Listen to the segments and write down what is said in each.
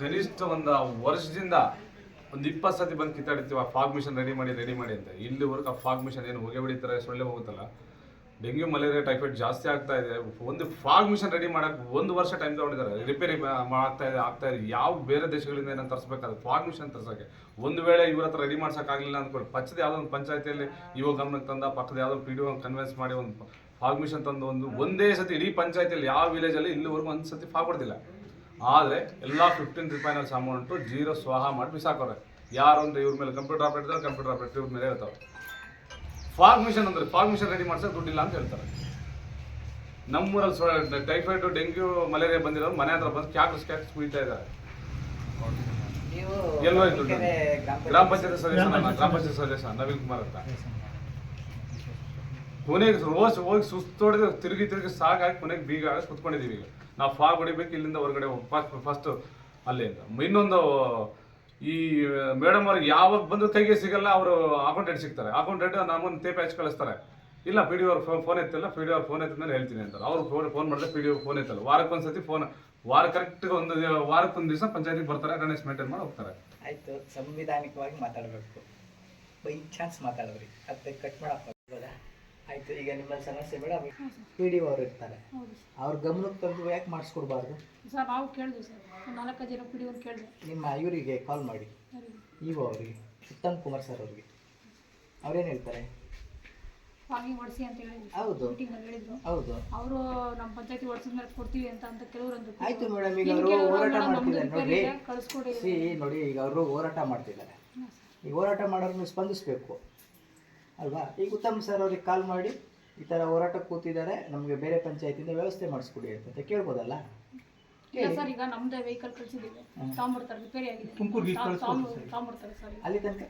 ಕನಿಷ್ಠ ಒಂದು ವರ್ಷದಿಂದ ಒಂದು ಇಪ್ಪತ್ತು ಸತಿ ಬಂದು ಕಿತ್ತಾಡ್ತೀವಿ ಆ ಫಾಗ್ ಮಿಷನ್ ರೆಡಿ ಮಾಡಿ ರೆಡಿ ಮಾಡಿ ಅಂತ. ಇಲ್ಲಿವರೆಗೂ ಆ ಫಾಗ್ ಮಿಷನ್ ಏನು ಹೊಗೆ ಹೊಡಿತಾರೆ, ಸೊಳ್ಳೆ ಹೋಗುತ್ತಲ್ಲ? ಡೆಂಗ್ಯೂ, ಮಲೇರಿಯಾ ಟೈಫಾಯ್ಡ್ ಜಾಸ್ತಿ ಆಗ್ತಾ ಇದೆ. ಒಂದು ಫಾಗ್ ಮಿಷನ್ ರೆಡಿ ಮಾಡೋಕ್ಕೆ ಒಂದು ವರ್ಷ ಟೈಮ್ ತಗೊಂಡಿದ್ದಾರೆ. ರಿಪೇರಿ ಆಗ್ತಾ ಇದೆ ಆಗ್ತಾ ಇದೆ. ಯಾವ ಬೇರೆ ದೇಶಗಳಿಂದ ಏನೋ ತರಿಸ್ಬೇಕಾದ್ರೆ ಫಾಗ್ ಮಿಷನ್ ತರ್ಸಕ್ಕೆ. ಒಂದು ವೇಳೆ ಇವ್ರ ಹತ್ರ ರೆಡಿ ಮಾಡ್ಸೋಕ್ಕಾಗಲಿಲ್ಲ ಅಂದ್ಕೊಳ್ಳಿ. ಪಚ್ಚದ ಯಾವುದೋ ಒಂದು ಪಂಚಾಯತಿಯಲ್ಲಿ ಇವಾಗ ಗಮನಕ್ಕೆ ತಂದ, ಪಕ್ಕದ ಯಾವುದೋ ಪಿ ಡಿ ಕನ್ವಿನ್ಸ್ ಮಾಡಿ ಒಂದು ಫಾಗ್ ಮಿಷನ್ ತಂದು ಒಂದು ಒಂದೇ ಸತಿ ಇಡೀ ಪಂಚಾಯತಿಯಲ್ಲಿ ಯಾವ ವಿಲೇಜಲ್ಲಿ ಇಲ್ಲಿವರೆಗೂ ಒಂದು ಸತಿ ಫಾಗ್ ಹೊಡೆದಿಲ್ಲ. ಆದರೆ ಎಲ್ಲ ಫಿಫ್ಟೀನ್ ರಿಫೈನಲ್ಸ್ ಅಮೌಂಟು ಜೀರೋ ಸ್ವಾಹ ಮಾಡಿ ಬಿಸಾಕೋರೆ. ಯಾರು ಅಂದರೆ ಇವ್ರ ಮೇಲೆ ಕಂಪ್ಯೂಟರ್ ಆಪರೇಟ್ ಇದ್ದಾರೆ ಕಂಪ್ಯೂಟರ್ ಆಪರೇಟ್ ಇವ್ರ ಮೇಲೆ ಹೇಳ್ತಾರೆ. ಫಾರ್ಮಿಷನ್ ಅಂದ್ರೆ ಫಾಗ್ ಮಿಷನ್ ರೆಡಿ ಮಾಡಿಸೋ ದುಡ್ಡಿಲ್ಲ ಅಂತ ಹೇಳ್ತಾರೆ. ನಮ್ಮೂರಲ್ಲಿ ಸೊ ಟೈಫಾಯ್ಡು ಡೆಂಗ್ಯೂ ಮಲೇರಿಯಾ ಬಂದಿರೋರು ಮನೆ ಹತ್ರ ಬಂದು ಕ್ಯಾಕ್ಸ್ ಕ್ಯಾಕ್ಸ್ ಕುಡಿತಾ ಇದ್ದಾರೆ. ಗ್ರಾಮ ಪಂಚಾಯತ್ ಸದಸ್ಯ ಗ್ರಾಮ ಪಂಚಾಯತ್ ಸದಸ್ಯ? ನವೀನ್ ಕುಮಾರ್ ಅಂತ. ಕೊನೆಗೆ ರೋಸ್ ಹೋಗಿ ಸುಸ್ತೋಡಿದ್ರೆ ತಿರುಗಿ ತಿರುಗಿ ಸಾಕಾಗಿ ಕೊನೆಗೆ ಬೀಗ ಕುತ್ಕೊಂಡಿದ್ದೀವಿ ಕುತ್ಕೊಂಡಿದೀವಿ ಈಗ. ನಾವು ಫಾಗ್ ಹೊಡಿಬೇಕು, ಇಲ್ಲಿಂದ ಹೊರಗಡೆ ಫಸ್ಟ್ ಫಸ್ಟ್ ಅಲ್ಲಿ. ಇನ್ನೊಂದು, ಈ, ಮೇಡಮ್ ಅವ್ರಿಗೆ ಯಾವಾಗ ಬಂದ್ರೆ ಕೈಗೆ ಸಿಗಲ್ಲ, ಅವರು ಅಕೌಂಟೆಂಟ್ ಸಿಗ್ತಾರೆ. ಅಕೌಂಟೆಂಟ್ ನಮ್ಮನ್ನು ತೇಪೆ ಹಚ್ಚಿ ಕಳಿಸ್ತಾರೆ. ಇಲ್ಲ ಪಿ ಡಿ ಅವ್ರ ಫೋನ್ ಎತ್ತಿಲ್ಲ ಪಿ ಡಿ ಅವ್ರ ಫೋನ್ ಎತ್ತಿದ ಮೇಲೆ ಹೇಳ್ತೀನಿ ಅಂತಾರೆ ಅವ್ರು ಫೋನ್ ಫೋನ್ ಮಾಡಿದ್ರೆ ಪಿ ಡಿ ಫೋನ್ ಎತ್ತಲ್ಲ. ವಾರಕ್ಕೊಂದ್ಸತಿ ಫೋನ್ ವಾರ ಕರೆಕ್ಟ್ ಒಂದು ವಾರಕ್ಕೊಂದು ದಿವಸ ಪಂಚಾಯತಿಗೆ ಬರ್ತಾರೆ, ಗಣೇಶ್ ಮೇಂಟೈನ್ ಮಾಡಿ ಹೋಗ್ತಾರೆ. ಆಯ್ತು, ಸಂವಿಧಾನಿಕವಾಗಿ ಮಾತಾಡಬೇಕು. ಬೈ ಚಾನ್ಸ್ ಮಾತಾಡಿದ್ರಿ. ಮತ್ತೆ ಕಟ್ ಹೌದಾ ಆಯ್ತು ಈಗ ನಿಮ್ಮಲ್ಲಿ ಸಮಸ್ಯೆ ಬೇಡ. ಪಿ ಡಿ ಅವರು ಇರ್ತಾರೆ. ಅವ್ರ ಗಮನಕ್ಕೆ ತಂದು ಯಾಕೆ ಮಾಡಿಸ್ಕೊಡ್ಬಾರ್ದು? ಸರ್ ನಾವು ಕೇಳಿದ್ವಿ ಸರ್. ನಾಲ್ಕು ಜನ ಪಿ ಡಿ ಒಂದು ಕೇಳಿದ್ವಿ. ನಿಮ್ಮ ಇವರಿಗೆ ಕಾಲ್ ಮಾಡಿ. ಇವು ಅವರಿಗೆ ಉತ್ತಮ್ ಕುಮಾರ್ ಸರ್ ಅವ್ರಿಗೆ. ಅವ್ರೇನು ಹೇಳ್ತಾರೆ? ಫಾಗಿಂಗ್ ಹೊಡಿಸಿ ಅಂತ ಹೇಳಿದ್ವಿ ಹೌದು. ಮೀಟಿಂಗಲ್ಲಿ ಹೇಳಿದ್ರು. ಹೌದು. ಅವರು ನಮ್ಮ ಪಂಚಾಯತಿ ಹೊಡ್ಸಿದ ಮೇಲೆ ಕೊಡ್ತೀವಿ ಅಂತ ಅಂತ ಕೆಲವರು ಅಂದ್ರು ಆಯ್ತು ಮೇಡಮ್ ಈಗ ಅವರು ಹೋರಾಟ ಮಾಡ್ತಿದ್ದಾರೆ ನಮ್ದು ಕಳಿಸ್ಕೊಡಿ ಸಿ ನೋಡಿ ಈಗ ಅವರು ಹೋರಾಟ ಮಾಡ್ತಿದ್ದಾರೆ. ಈ ಹೋರಾಟ ಮಾಡೋರನ್ನ ಸ್ಪಂದಿಸಬೇಕು. ಅಲ್ವಾ? ಈಗ ಉತ್ತಮ್ ಸರ್ ಅವ್ರಿಗೆ ಕಾಲ್ ಮಾಡಿ ಈ ಥರ ಹೋರಾಟ ಕೂತಿದ್ದಾರೆ ನಮಗೆ ಬೇರೆ ಪಂಚಾಯತಿಂದ ವ್ಯವಸ್ಥೆ ಮಾಡಿಸ್ಕೊಡಿ ಅಂತ ಕೇಳ್ಬೋದಲ್ಲ? ಇಲ್ಲ ಸರ್ ಈಗ ನಮ್ದೇ ವೆಹಿಕಲ್ ಕಳ್ಸಿದ್ದೀವಿ. ತಗೊಂಡ್ಬಿಡ್ತಾರೆ ರಿಪೇರಿ ಆಗಿದೆ ತಗೊಂಡ್ಬಿಡ್ತಾರೆ ಸರ್ ಅಲ್ಲಿ ತನಕ?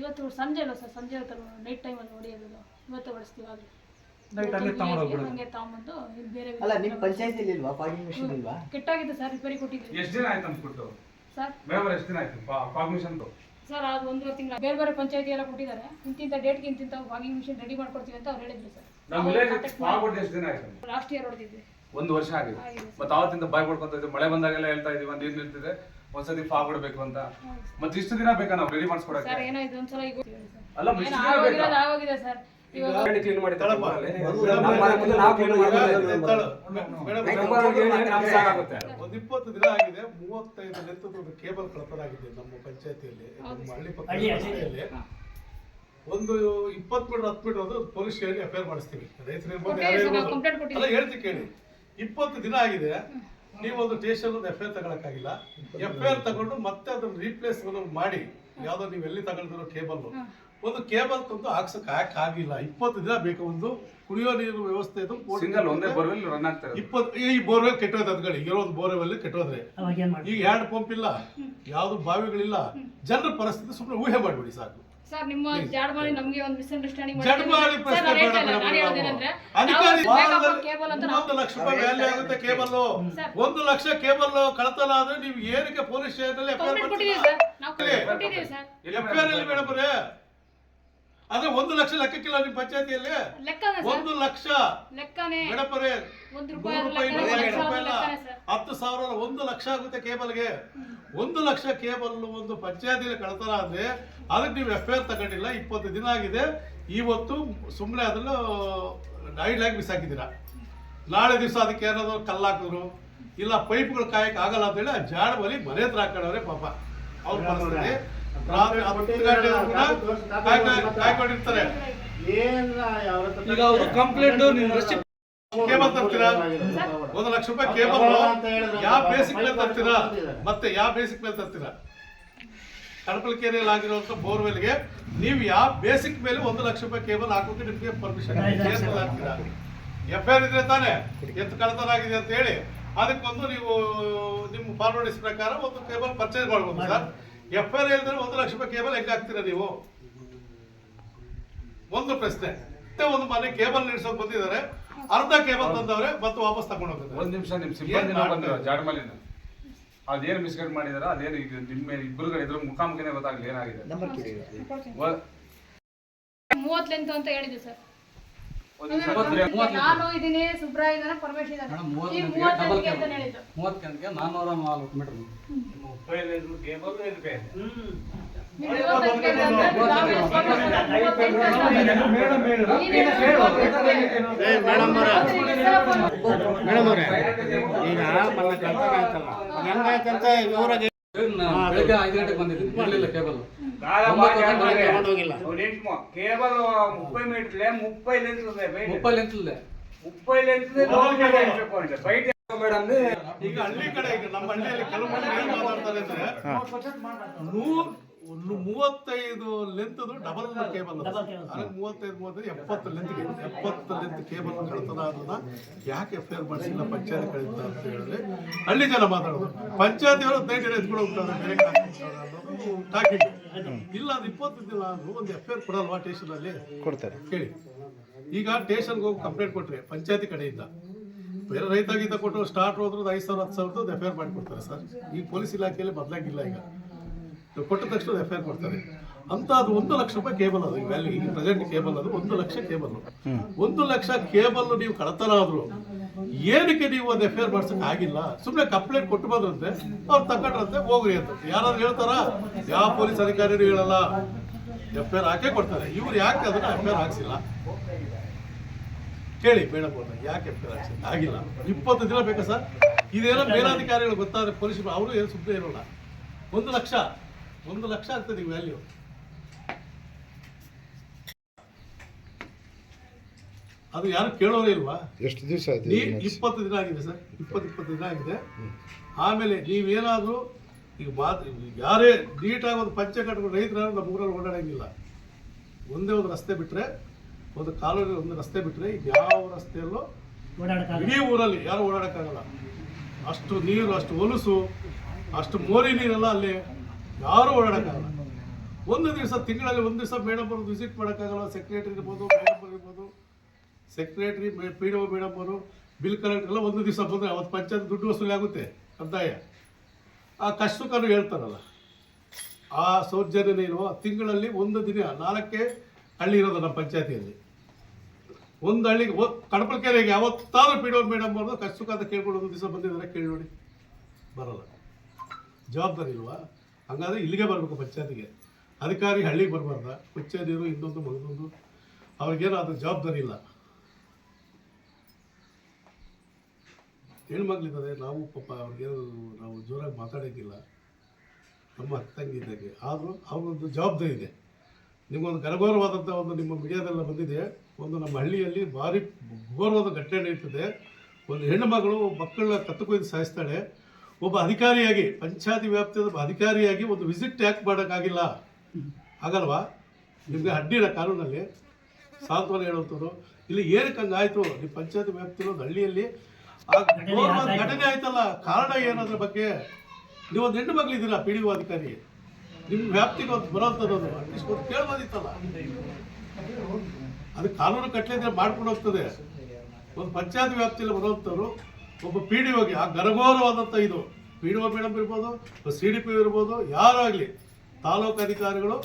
ಇವತ್ತು ಸಂಜೆ ಅಲ್ಲ ಸರ್ ಸಂಜೆ ಹೊತ್ತು ನೈಟ್ ಟೈಮಲ್ಲಿ ಹೊಡೆಯೋದು ಇವತ್ತು ಹೊಡಿಸ್ತೀವಿ ಆದ್ರೆ. ಹಂಗೆ ತಗೊಂಬಂದು ಬೇರೆ ಅಲ್ಲ ನಿಮ್ಮ ಪಂಚಾಯತಿಲಿ ಇಲ್ವಾ? ಫಾಗಿಂಗ್ ಮಿಷಿನ್ ಇಲ್ವಾ? ಕೆಟ್ಟಾಗಿದೆ ಸರ್ ರಿಪೇರಿ ಕೊಟ್ಟಿದ್ದೀವಿ. ಎಷ್ಟು ದಿನ ಆಯ್ತು ಅಂದ್ಬಿಟ್ಟು? ಸರ್ ಮೇಡಮ್ ಎಷ್ಟು ದಿನ ಆಯ್ತು? ಮಿಷನ್ ಸರ್ ಅದು ಒಂದೂವರೆ ತಿಂಗಳ ಬೇರೆ ಬೇರೆ ಪಂಚಾಯತಿ ಎಲ್ಲ ಕೊಟ್ಟಿದ್ದಾರೆ. ಇಂತಿಂತ ಡೇಟ್ಗೆ ಇಂತಿಂತ ವಾಗಿಂಗ್ ಮಿಷಿನ್ ರೆಡಿ ಮಾಡ್ಕೊಡ್ತೀವಿ ಅಂತ ಅವ್ರು ಹೇಳಿದ್ರು ಸರ್. ನಮ್ಮ ವಿಲೇಜ್ ಫಾಗ್ ಎಷ್ಟು ದಿನ ಆಯ್ತು? ಲಾಸ್ಟ್ ಇಯರ್ ಹೊಡೆದಿದ್ವಿ. ಒಂದು ವರ್ಷ ಆಗಿದೆ. ಮತ್ತೆ ಅವತ್ತಿಂದ ಬಾಯ್ ಪಡ್ಕೊಂತ ಇದ್ದೀವಿ. ಮಳೆ ಬಂದಾಗೆಲ್ಲ ಹೇಳ್ತಾ ಇದೀವಿ ನೀರ್ ನಿಲ್ತಿದೆ ಒಂದ್ಸತಿ ಫಾಗ್ ಕೊಡ್ಬೇಕು ಅಂತ. ಮತ್ತೆ ಇಷ್ಟು ದಿನ ಬೇಕಾ ನಾವು ರೆಡಿ ಮಾಡಿಸ್ಕೊಡಕ್ಕೆ? ಸರ್ ಏನೋ ಇದು ಒಂದ್ಸಲ ಈಗ ಅಲ್ಲ ಆಗೋಗಿದೆ ಸರ್. ಒಂದು ಇಪ್ಪತ್ತು ದಿನ ಆಗಿದೆ ಮೂವತ್ತೈದು ಒಂದು ಕೇಬಲ್ ಕಳತನ ಆಗಿದೆ ನಮ್ಮ ಪಂಚಾಯತಿಯಲ್ಲಿ ಹಳ್ಳಿ ಪಕ್ಕದಲ್ಲಿ ಒಂದು ಇಪ್ಪತ್ತು ಮೀಟರ್ ಹತ್ತು ಮೀಟರ್ ಅದು ಪೊಲೀಸ್ ಸ್ಟೇಷನ್ಗೆ ಎಫ್ ಐ ಆರ್ ಮಾಡಿಸ್ತೀವಿ ರೈತರು ಹೇಳ್ತಿ ಕೇಳಿ. ಇಪ್ಪತ್ತು ದಿನ ಆಗಿದೆ ನೀವು ಒಂದು ಸ್ಟೇಷನ್ ಒಂದು ಎಫ್ ಐ ಆರ್ ತಗೊಳಕ್ಕಾಗಿಲ್ಲ ಎಫ್ ಐ ಆರ್ ತಗೊಂಡು ಮತ್ತೆ ಅದನ್ನ ರೀಪ್ಲೇಸ್ ಮಾಡಿ. ಯಾವ್ದೋ ನೀವು ಎಲ್ಲಿ ತಗೊಂಡಿರೋ ಕೇಬಲ್ ಒಂದು ಕೇಬಲ್ ತಂದು ಹಾಕ್ಸಕ್ ಆಗಿಲ್ಲ? ಇಪ್ಪತ್ತು ದಿನ ಬೇಕು ಒಂದು ಕುಡಿಯೋ ನೀರಿನ ವ್ಯವಸ್ಥೆ ಇದು ಸಿಂಗಲ್ ಒಂದೇ ಬೋರ್ವೆಲ್ ರನ್ ಆಗ್ತಾರೆ ಇಪ್ಪತ್ತು ಈ ಬೋರ್ವೆಲ್ ಕೆಟ್ಟೋದ್ ಅದ್ಗಳಿ ಇರೋದು ಬೋರ್ವೆಲ್ ಕೆಟ್ಟೋದ್ರೆ. ಈಗ ಹ್ಯಾಂಡ್ ಪಂಪ್ ಇಲ್ಲ ಯಾವ್ದು ಬಾವಿಗಳಿಲ್ಲ ಜನರ ಪರಿಸ್ಥಿತಿ ಸುಮ್ಮನೆ ಊಹೆ ಮಾಡ್ಬಿಡಿ ಸಾಕು. ಸರ್ ನಿಮ್ಮ ಜಾಡ್ಮಾಳಿ ನಮಗೆ ಒಂದು ಮಿಸ್ಅಂಡರ್ಸ್ಟ್ಯಾಂಡಿಂಗ್ ಜಡ್ಮಾಡಿ ಪ್ರಶ್ನೆ ಬೇಡ ನಾನು ಹೇಳೋದೇನಂದ್ರೆ ಅಧಿಕಾರಿ ಕೇಬಲ್ ಅಂತ ನಾವು ಒಂದು ಲಕ್ಷ ರೂಪಾಯಿ ವ್ಯಾಲ್ಯೂ ಆಗುತ್ತೆ ಕೇಬಲ್ ಒಂದು ಲಕ್ಷ ಕೇಬಲ್ ಕಳತನ ಆದ್ರೆ ನೀವು ಏನಕ್ಕೆ ಪೊಲೀಸ್ ಸ್ಟೇಷನ್ ಅಲ್ಲಿ ಕೊಟ್ಟಿದ್ದೀವಿ ಸರ್. ಎಫ್ಐಆರ್ ಮೇಡಮ್ ಅದೇ ಒಂದು ಲಕ್ಷ ಲೆಕ್ಕಕ್ಕಿಲ್ಲ ನಿಮ್ ಪಂಚಾಯತಿಯಲ್ಲಿ? ಲೆಕ್ಕನೇ ಸರ್. ಒಂದು ಲಕ್ಷ. ಲೆಕ್ಕನೇ. ನೂರು ರೂಪಾಯಿ ಅಲ್ಲ ಹತ್ತು ಸಾವಿರ ಅಲ್ಲ, ಒಂದು ಲಕ್ಷ ಆಗುತ್ತೆ ಕೇಬಲ್ಗೆ. ಒಂದು ಲಕ್ಷ ಕೇಬಲ್ ಒಂದು ಪಂಚಾಯತಿಯಲ್ಲಿ ಕಳ್ತಾರ ಅಂದ್ರೆ ಅದಕ್ಕೆ ನೀವು ಎಫ್ ಐ ಆರ್ ತಗೊಂಡಿಲ್ಲ ಇಪ್ಪತ್ತು ದಿನ ಆಗಿದೆ. ಇವತ್ತು ಸುಮ್ಮನೆ ಅದನ್ನು ಮಿಸ್ ಬಿಸಾಕಿದ್ದೀರಾ ನಾಳೆ ದಿವಸ ಅದಕ್ಕೆ ಏನಾದ್ರು ಕಲ್ಲು ಹಾಕಿದ್ರು? ಇಲ್ಲ ಪೈಪ್ಗಳು ಕಾಯಕ್ಕೆ ಆಗಲ್ಲ ಅಂತ ಹೇಳಿ ಆ ಜಾಡ ಬಲಿ ಮನೆ ಹತ್ರ ಹಾಕೊಂಡವ್ರೆ ಪಾಪ. ಅವ್ರು ಪರಿಸ್ಥಿತಿ. ಕಾಯ್ಕೊಂಡಿರ್ತಾರೆ ಈಗ ಅವರು ಕಂಪ್ಲೇಂಟ್ ನೀವು ರಿಸಿಪ್ಟ್ ಕೇಬಲ್ ತರ್ತೀರಾ? ಒಂದು ಲಕ್ಷ ರೂಪಾಯಿ ಕೇಬಲ್ ಯಾವ ಬೇಸಿಕ್ ಮೇಲೆ ತರ್ತೀರಾ? ಮತ್ತೆ ಯಾವ ಬೇಸಿಕ್ ಮೇಲೆ ತರ್ತೀರಾ? ಕಡಪಲಕೆರೆಯಲ್ಲಿ ಆಗಿರುವಂತ ಬೋರ್ವೆಲ್ಗೆ ನೀವು ಯಾವ ಬೇಸಿಕ್ ಮೇಲೆ ಒಂದು ಲಕ್ಷ ರೂಪಾಯಿ ಕೇಬಲ್ ಹಾಕೋಕೆ ನಿಮಗೆ ಪರ್ಮಿಷನ್ ಹಾಕ್ತೀರಾ? ಎಫ್ ಐ ಆರ್ ಇದ್ರೆ ತಾನೇ ಎತ್ತು ಕಳತನ ಆಗಿದೆ ಅಂತ ಹೇಳಿ ಅದಕ್ಕೊಂದು ನೀವು ನಿಮ್ಮ ಫಾರ್ವರ್ಡಿಸ್ ಪ್ರಕಾರ ಒಂದು ಕೇಬಲ್ ಪರ್ಚೇಸ್ ಮಾಡ್ಬೋದು ಸರ್. ಎಫ್ ಐ ಆರ್ ಒಂದು ಲಕ್ಷ ರೂಪಾಯಿ ಕೇಬಲ್ ಹೆಂಗೆ ಹಾಕ್ತೀರಾ ನೀವು? ಒಂದು ಪ್ರಶ್ನೆ. ಮತ್ತೆ ಒಂದು ಮನೆ ಕೇಬಲ್ ನಿಲ್ಸೋಕೆ ಬಂದಿದ್ದಾರೆ. ಅರ್ಧ ಕೇಬಲ್ ತಂದವ್ರೆ ಮತ್ತೆ ವಾಪಸ್ ತಗೊಂಡು ಹೋಗಿದ್ದಾರೆ ಒಂದು ನಿಮಿಷ ನಿಮ್ಮ ಸಿಬ್ಬಂದಿ ಬಂದಿರೋ ಜಾಡಮಲಿನ ಅದೇನು ಮಿಸ್ಗೈಡ್ ಮಾಡಿದಾರ ಅದೇನು ಈಗ ನಿಮ್ಮ ಇಬ್ಬರು ಇದ್ರ ಮುಖಾಮುಖಿನೇ ಗೊತ್ತಾಗಲಿ ಏನಾಗಿದೆ ನಂಬರ್ ಕೇಳಿ ಮೂವತ್ತು ಲೆಂತ್ ಅಂತ ಹೇಳಿದೆ ಸರ್. ನಾನು ಇದೀನಿ ಪರಮೇಶ್ ಅಂತ ಮೂವತ್ತು ಗಂಟೆಗೆ ನಾನ್ನೂರ ಮೀಟರ್ ಮೇಡಮ್ ಅವರೇ ಈಗ ಮೊನ್ನೆ ಕಳ್ತನ ಆಯ್ತಲ್ಲ ಹೆಂಗಾಯ್ತಂತ ಇವ್ರಾಗೆ ಬೆಳಗ್ಗೆ ಐದು ಗಂಟೆಗೆ ಬಂದಿದ್ದೀನಿ ಬರಲಿಲ್ಲ ಕೇಬಲ್ ಕೇವಲ ಮುಪ್ಪೈ ಮೀಟ್ಲೆ ಮುಪ್ಪೈ ಲೆಂತ್ಲದೆ ಮುಪ್ಪೈ ಲೆಂತ್ಲದೆ ಈಗ ಹಳ್ಳಿ ಕಡೆ ನಮ್ಮ ಹಳ್ಳಿಯಲ್ಲಿ ಕೆಲವು ಮಾತಾಡ್ತಾರೆ ಅಂದ್ರೆ ನೂರು ಒಂದು ಮೂವತ್ತೈದು ಲೆಂತ್ದು ಡಬಲ್ ಕೇಬಲ್ ಅದಕ್ಕೆ ಮೂವತ್ತೈದು ಮೂವತ್ತೈದು ಎಪ್ಪತ್ತು ಲೆಂತ್ ಎಪ್ಪತ್ತು ಲೆಂತ್ ಕೇಬಲ್ ಕಳ್ತನ ಅದನ್ನ ಯಾಕೆ ಎಫ್ ಐ ಮಾಡಿಸಿಲ್ಲ ಪಂಚಾಯತ್ ಕಳೀತಾ ಅಂತ ಹೇಳಿದ್ರೆ ಹಳ್ಳಿ ಜನ ಮಾತಾಡೋದು. ಪಂಚಾಯತ್ ಅವರು ಹದಿನೈದು ಎತ್ಕೊಂಡು ಹೋಗ್ತಾರೆ ಟಾಕಿಂಗ್ ಇಲ್ಲ ಅದು ಇಪ್ಪತ್ತು ದಿನ ಆದ್ರೂ ಒಂದು ಎಫ್ ಐ ಆರ್ ಕೊಡಲ್ವಾ ಸ್ಟೇಷನ್ ಅಲ್ಲಿ? ಕೊಡ್ತಾರೆ. ಕೇಳಿ. ಈಗ ಸ್ಟೇಷನ್ಗೆ ಹೋಗಿ ಕಂಪ್ಲೇಂಟ್ ಕೊಟ್ರೆ ಪಂಚಾಯತಿ ಕಡೆಯಿಂದ. ಬೇರೆ ರೈತ ಗೀತ ಕೊಟ್ಟು ಸ್ಟಾರ್ಟ್ ಹೋದ್ರೆ ಐದು ಸಾವಿರ ಹತ್ತು ಸಾವಿರದ ಎಫ್ ಐ ಆರ್ ಮಾಡಿಕೊಡ್ತಾರೆ ಸರ್. ಈ ಪೊಲೀಸ್ ಇಲಾಖೆಯಲ್ಲಿ ಬದಲಾಗಿಲ್ಲ ಈಗ. ಕೊಟ್ಟ ತಕ್ಷಣ ಎಫ್ ಐ ಕೊಡ್ತಾರೆ ಅಂತ ಅದು ಒಂದು ಲಕ್ಷ ರೂಪಾಯಿ ಕೇಬಲ್ ಅದು ವ್ಯಾಲ್ಯೂ ಈಗ ಪ್ರೆಸೆಂಟ್ ಕೇಬಲ್ ಅದು, ಒಂದು ಲಕ್ಷ ಕೇಬಲ್. ಒಂದು ಲಕ್ಷ ಕೇಬಲ್ ನೀವು ಕಳತನ ಆದ್ರು ಏನಕ್ಕೆ ನೀವು ಒಂದು ಎಫ್ ಐ ಆರ್ ಮಾಡ್ಸಕ್ ಆಗಿಲ್ಲ? ಸುಮ್ಮನೆ ಕಂಪ್ಲೇಂಟ್ ಕೊಟ್ಟು ಬಂದ್ರಂತೆ, ಅವ್ರು ತಗೊಂಡ್ರಂತೆ, ಹೋಗ್ರಿ ಅಂತ. ಯಾರಾದ್ರು ಹೇಳ್ತಾರ? ಯಾವ ಪೊಲೀಸ್ ಅಧಿಕಾರಿನೂ ಹೇಳಲ್ಲ. ಎಫ್ ಐ ಆರ್ ಹಾಕೇ ಕೊಡ್ತಾರೆ. ಇವ್ರು ಯಾಕೆ ಅದನ್ನ ಎಫ್ ಐ ಆರ್ ಹಾಕ್ಸಿಲ್ಲ? ಕೇಳಿ ಮೇಡಮ್ ಯಾಕೆ ಎಫ್ ಐ ಆರ್ ಹಾಕ್ಸಿಲ್ಲ? ಆಗಿಲ್ಲ. ಇಪ್ಪತ್ತು ದಿನ ಬೇಕಾ ಸರ್? ಇದೇನೋ ಮೇಲಾಧಿಕಾರಿಗಳು ಗೊತ್ತಾದ್ರೆ ಪೊಲೀಸ್ ಅವರು ಏನು ಸುಮ್ಮನೆ ಇರೋಲ್ಲ. ಒಂದು ಲಕ್ಷ. ಒಂದು ಲಕ್ಷ ಆಗ್ತದೆ ವ್ಯಾಲ್ಯೂ ಅದು ಯಾರು ಕೇಳೋರೇ ಇಲ್ವಾ? ಎಷ್ಟು ದಿವಸ ಆಯ್ತು ಇಪ್ಪತ್ತು ದಿನ ಆಗಿದೆ ಸರ್. ಇಪ್ಪತ್ತು ಇಪ್ಪತ್ತು ದಿನ ಆಗಿದೆ. ಆಮೇಲೆ ನೀವೇನಾದರೂ ಈಗ ಮಾತು ಯಾರೇ ನೀಟಾಗಿ ಒಂದು ಪಂಚೆ ಕಟ್ಕೊಂಡು ರೈತರು ನಮ್ಮ ಊರಲ್ಲಿ ಓಡಾಡಂಗಿಲ್ಲ. ಒಂದೇ ಒಂದು ರಸ್ತೆ ಬಿಟ್ಟರೆ ಒಂದು ಕಾಲೋನಿ ಒಂದು ರಸ್ತೆ ಬಿಟ್ಟರೆ ಯಾವ ರಸ್ತೆಯಲ್ಲೂ ಇಡೀ ಊರಲ್ಲಿ ಯಾರು ಓಡಾಡೋಕ್ಕಾಗಲ್ಲ. ಅಷ್ಟು ನೀರು ಅಷ್ಟು ಹೊಲಸು ಅಷ್ಟು ಮೋರಿ ನೀರೆಲ್ಲ ಅಲ್ಲಿ. ಯಾರು ಓಡಾಡೋಕ್ಕಾಗಲ್ಲ. ಒಂದು ದಿವಸ, ತಿಂಗಳಲ್ಲಿ ಒಂದು ದಿವಸ ಮೇಡಮ್ ಅವರು ವಿಸಿಟ್ ಮಾಡೋಕ್ಕಾಗಲ್ಲ ಸೆಕ್ರೆಟರಿ ಇರ್ಬೋದು ಮೇಡಮ್ ಇರ್ಬೋದು secretary P D O madam ಅವರು ಬಿಲ್ ಕಲೆಕ್ಟರ್ ಎಲ್ಲ ಒಂದು ದಿವಸ ಬಂದರೆ ಅವತ್ತು ಪಂಚಾಯತ್ ದುಡ್ಡು ವಸೂಲಿ ಆಗುತ್ತೆ ಕಂದಾಯ ಆ ಕಷ್ಟಕರು ಹೇಳ್ತಾರಲ್ಲ. ಆ ಸೌಜನ್ಯ ಇರುವ ತಿಂಗಳಲ್ಲಿ ಒಂದು ದಿನ, ನಾಲ್ಕೇ ಹಳ್ಳಿ ಇರೋದು ನಮ್ಮ ಪಂಚಾಯತಿಯಲ್ಲಿ. ಒಂದು ಹಳ್ಳಿಗೆ ಕಡಪಲ್ ಕೆರೆಗೆ ಯಾವತ್ತಾದ್ರೂ ಪಿ ಡಿ ಒ ಮೇಡಮ್ ಅವರು ಕಷ್ಟಕ್ಕಾದ ಕೇಳ್ಕೊಂಡು ಒಂದು ದಿವಸ ಬಂದಿದ್ದಾರೆ, ಕೇಳಿ ನೋಡಿ. ಬರಲ್ಲ. ಜವಾಬ್ದಾರಿ ಇಲ್ವಾ? ಹಂಗಾದ್ರೆ ಇಲ್ಲಿಗೆ ಬರಬೇಕು ಪಂಚಾಯತಿಗೆ. ಅಧಿಕಾರಿ ಹಳ್ಳಿಗೆ ಬರಬಾರ್ದ. ಪಂಚಾಯತಿಯವರು ಇನ್ನೊಂದು ಮಗದೊಂದು ಅವ್ರಿಗೇನು ಅದು ಜವಾಬ್ದಾರಿ ಇಲ್ಲ. ಹೆಣ್ಮಕ್ಳಿದ್ದಾರೆ ನಾವು ಪಾಪ ಅವ್ರಿಗೇನು ನಾವು ಜೋರಾಗಿ ಮಾತಾಡೋಕ್ಕಿಲ್ಲ. ನಮ್ಮ ತಂಗಿ ಇದ್ದಾಗೆ. ಆದರೂ ಅವ್ರದ್ದು ಜವಾಬ್ದಾರಿ ಇದೆ. ನಿಮಗೊಂದು ಗರಘೋರವಾದಂಥ ಒಂದು ನಿಮ್ಮ ಮೀಡಿಯಾದೆಲ್ಲ ಬಂದಿದೆ. ಒಂದು ನಮ್ಮ ಹಳ್ಳಿಯಲ್ಲಿ ಭಾರಿ ಘೋರವಾದ ಘಟನೆ ನಡೀತದೆ ಒಂದು ಹೆಣ್ಣು ಮಗಳು ಮಕ್ಕಳನ್ನ ಕತ್ತುಕೊಯ್ದು ಸಾಯಿಸ್ತಾಳೆ. ಒಬ್ಬ ಅಧಿಕಾರಿಯಾಗಿ ಪಂಚಾಯತಿ ವ್ಯಾಪ್ತಿಯ ಒಬ್ಬ ಅಧಿಕಾರಿಯಾಗಿ ಒಂದು ವಿಸಿಟ್ ಯಾಕೆ ಮಾಡೋಕ್ಕಾಗಿಲ್ಲ? ಆಗಲ್ವಾ ನಿಮಗೆ ಅಡ್ಡಿಲ್ಲ ಕಾನೂನಲ್ಲಿ ಸಾಂತ್ವನ ಹೇಳುವಂಥದ್ದು. ಇಲ್ಲಿ ಏನಕ್ಕೆ ಹಂಗಾಯ್ತು ನಿಮ್ಮ ಪಂಚಾಯತಿ ವ್ಯಾಪ್ತಿಯಲ್ಲಿ ಒಂದು ಹಳ್ಳಿಯಲ್ಲಿ? ಆ ಘಟನೆ ಆಯ್ತಲ್ಲ ಕಾರಣ ಏನದ್ರ ಬಗ್ಗೆ? ನೀವು ಒಂದು ಹೆಣ್ಣು ಮಗಳಿದ್ದೀರಾ ಪಿ ಡಿ ಒ ಅಧಿಕಾರಿ? ನಿಮ್ಮ ವ್ಯಾಪ್ತಿಗೆ ಒಂದು ಬರೋಂಥದ್ದು ಅಟ್ಲೀಸ್ಟ್ ಒಂದು ಕೇಳ್ಬೋದಿತ್ತಲ್ಲ? ಅದು ಕಾನೂನು ಕಟ್ಟಲಿದ್ರೆ ಮಾಡ್ಕೊಂಡು ಹೋಗ್ತದೆ. ಒಂದು ಪಂಚಾಯತ್ ವ್ಯಾಪ್ತಿಯಲ್ಲಿ ಬರುವಂಥವ್ರು ಒಬ್ಬ ಪಿ ಡಿ ಒಗೆ ಆ ಗರಘೋರವಾದಂಥ ಇದು. ಪಿ ಡಿ ಒ ಮೇಡಮ್ ಇರ್ಬೋದು ಸಿ ಡಿ ಪಿ ಇರ್ಬೋದು ಯಾರಾಗಲಿ ತಾಲೂಕು ಅಧಿಕಾರಿಗಳು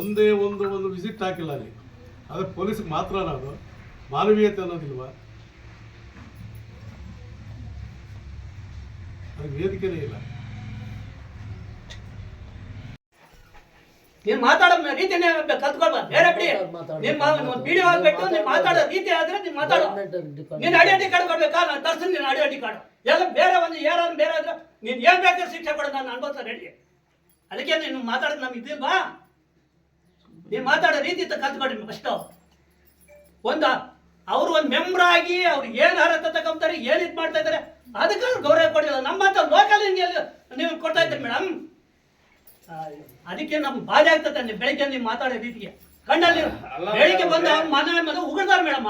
ಒಂದೇ ಒಂದು ಒಂದು ವಿಸಿಟ್ ಹಾಕಿಲ್ಲ ಅಲ್ಲಿ. ಆದರೆ ಪೊಲೀಸ್ಗೆ ಮಾತ್ರ ನಾವು ಮಾನವೀಯತೆ ಅನ್ನೋದಿಲ್ವಾ? ಅದಕ್ಕೆ ವೇದಿಕೆನೇ ಇಲ್ಲ. ನೀನ್ ಮಾತಾಡೋ ರೀತಿ ಕಲ್ತ್ಕೊಳ್ಬಾರ್ದು ಬೇರೆ ಬಿಡಿ. ಒಂದು ವಿಡಿಯೋ ನೀನ್ ಮಾತಾಡೋ. ರೀತಿ ಆದ್ರೆ ನೀನ್ ಮಾತಾಡೋ. ನೀನ್ ಅಡಿ ಅಡಿ ಕಾರ್ಡ್ ಕೊಡ್ಬೇಕಾ? ನಾನು ತರ್ತೀನಿ ನೀನು ಅಡಿ ಅಡಿ ಕಾರ್ಡ್. ಎಲ್ಲ ಬೇರೆ ಒಂದು ಯಾರು ಬೇರೆ ಆದ್ರೆ ನೀನ್ ಏನ್ ಬೇಕಾದ್ರೆ ಶಿಕ್ಷೆ ಕೊಡೋದು ನಾನು ಅನ್ಬೋತ ರೆಡಿ ಅದಕ್ಕೆ ನೀನು ಮಾತಾಡೋದು ನಮ್ಗೆ ಇದಿಲ್ವಾ? ನೀನ್ ಮಾತಾಡೋ ರೀತಿ ಕಲ್ತ್ಕೊಡ್ರಿ ಫಸ್ಟು ಒಂದ ಅವ್ರು ಒಂದು ಮೆಂಬರ್ ಆಗಿ ಅವ್ರು ಏನ್ ಅರ್ಹತೆ ತಗೊಂತಾರೆ ಏನ್ ಇದ್ ಮಾಡ್ತಾ ಇದಾರೆ ಅದಕ್ಕೆ ಅವ್ರು ಗೌರವ ಕೊಡಿಲ್ಲ ನಮ್ಮ ಲೋಕಲ್ ಹಿಂಗೆ ನೀವು ಕೊಡ್ತಾ ಇದ್ರಿ ಮೇಡಮ್ ಅದಕ್ಕೆ ನಮ್ ಬಾಧೆ ಆಗ್ತದೆ ನೀವು ಬೆಳಿಗ್ಗೆ ನೀವು ಮಾತಾಡೋ ರೀತಿಗೆ. ಕಣ್ಣಲ್ಲಿ ಬೆಳಿಗ್ಗೆ ಬಂದ ಮನೆ ಮನೆ ಉಗುಳ್ತಾರೆ ಮೇಡಮ್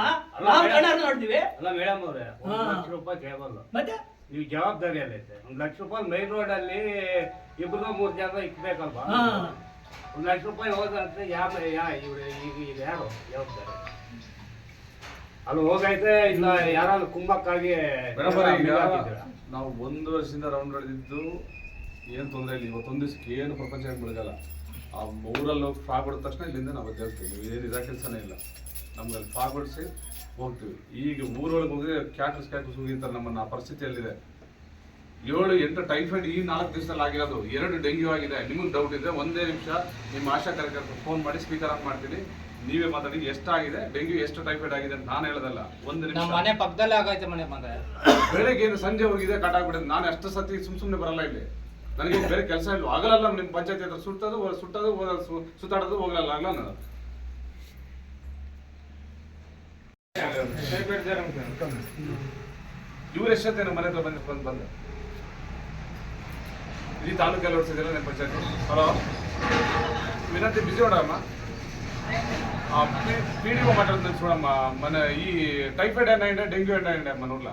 ನಾವು ಕಣ್ಣಾರ ನೋಡ್ತೀವಿ ಅಲ್ಲ ಮೇಡಮ್ ಅವ್ರೆ ಒಂದು ಲಕ್ಷ ರೂಪಾಯಿ ಕೇಬಲ್. ಮತ್ತೆ? ನೀವು ಜವಾಬ್ದಾರಿ ಐತೆ. ಒಂದ್ ಲಕ್ಷ ರೂಪಾಯಿ ಮೈನ್ ರೋಡ್ ಅಲ್ಲಿ ಇಬ್ರು ಮೂರ್ ಜನ ಇಕ್ಬೇಕಲ್ವಾ? ಹಾ. ಒಂದ್ ಲಕ್ಷ ರೂಪಾಯಿ ಹೋದಂತೆ ಯಾವ ಯಾ ಇವ್ರು ಈಗ ಈಗ ಯಾರು? ಜವಾಬ್ದಾರಿ. ಅಲ್ಲಿ ಹೋಗೈತೆ ಇಲ್ಲ ಯಾರಾದ್ರೂ ಕುಂಭಕ್ಕಾಗಿ? ನಾವು ಒಂದು ವರ್ಷದಿಂದ ರೌಂಡ್ ಹೊಡೆದಿದ್ದು ಏನು ತೊಂದರೆ ಇಲ್ಲ. ಇವತ್ತೊಂದು ದಿವಸಕ್ಕೆ ಏನು ಪ್ರಪಂಚ ಏನು ಬೆಳಗಲ್ಲ? ಆ ಊರಲ್ಲಿ ಹೋಗಿ ಫ್ರಾಗ್ ಹೊಡೆದ ತಕ್ಷಣ ಇಲ್ಲಿಂದ ನಾವು ಎದ್ದೇಳ್ತೀವಿ ಏನು ಇರೋ ಕೆಲಸನೇ ಇಲ್ಲ. ನಮ್ಗೆ ಅಲ್ಲಿ ಫ್ರಾಗ್ ಹೊಡಿಸಿ ಹೋಗ್ತೀವಿ. ಈಗ ಊರೊಳಗೆ ಹೋಗಿ ಕ್ಯಾಟ್ರಸ್ ಕ್ಯಾಟ್ರಸ್ ಹೋಗಿರ್ತಾರೆ ನಮ್ಮನ್ನ. ಆ ಪರಿಸ್ಥಿತಿಯಲ್ಲಿದೆ ಏಳು ಎಂಟು ಟೈಫಾಯ್ಡ್ ಈ ನಾಲ್ಕು ದಿವಸದಲ್ಲಿ ಆಗಿರೋದು. ಎರಡು ಡೆಂಗ್ಯೂ ಆಗಿದೆ. ನಿಮಗೆ ಡೌಟ್ ಇದೆ ಒಂದೇ ನಿಮಿಷ ನಿಮ್ಮ ಆಶಾ ಕಾರ್ಯಕರ್ತರು ಫೋನ್ ಮಾಡಿ ಸ್ಪೀಕರ್ ಆನ್ ಮಾಡ್ತೀನಿ. ನೀವೇ ಮಾತಾಡಿ. ಎಷ್ಟಾಗಿದೆ? ಡೆಂಗ್ಯೂ ಎಷ್ಟು ಟೈಫಾಯ್ಡ್ ಆಗಿದೆ ಅಂತ ನಾನು ಹೇಳೋದಲ್ಲ. ಒಂದು ನಿಮಿಷ. ಮನೆ ಪಕ್ಕದಲ್ಲೇ ಆಗೈತೆ ಮನೆ ಮನೆ ಬೆಳಗ್ಗೆ ಸಂಜೆ ಹೋಗಿದೆ ಕಟ್ ಆಗ್ಬಿಟ್ಟಿದೆ. ನಾನು ಎಷ್ಟು ಸತಿ ಸುಮ್ ಸುಮ್ಮನೆ ಬರಲ್ಲ ಇಲ್ಲಿ. ನನಗೆ ಬೇರೆ ಕೆಲಸ ಇಲ್ಲ. ಆಗಲ್ಲ ನಿಮ್ಮ ಪಂಚಾಯತಿ ಹತ್ರ ಸುಟ್ಟದು ಸುಟ್ಟದು ಸುತ್ತಾಡೋದು ಹೋಗಲ್ಲ ಆಗಲ್ಲ ನಾನು. ಇವ್ರು ಎಷ್ಟೊತ್ತೆ ನಮ್ಮ ಮನೆ ಹತ್ರ ಬಂದು ಬಂದು ಬಂದ? ಇಡೀ ತಾಲೂಕೆಲ್ಲ ಓಡಿಸಿದಿಲ್ಲ ನಿಮ್ಮ ಪಂಚಾಯತಿ? ಹಲೋ? ವಿನಂತಿ ಬಿಸಿ ಹೊಡಮ್ಮ ಪಿ ಡಿ ಒ ಮಾತಾಡ್ತೀನಿ ಚೂಡಮ್ಮ ಮನ ಈ ಟೈಫಾಯ್ಡ್ ಏನ ಇದೆ ಡೆಂಗ್ಯೂ ಏನ ಇದೆ ಮನೂರ್ಲ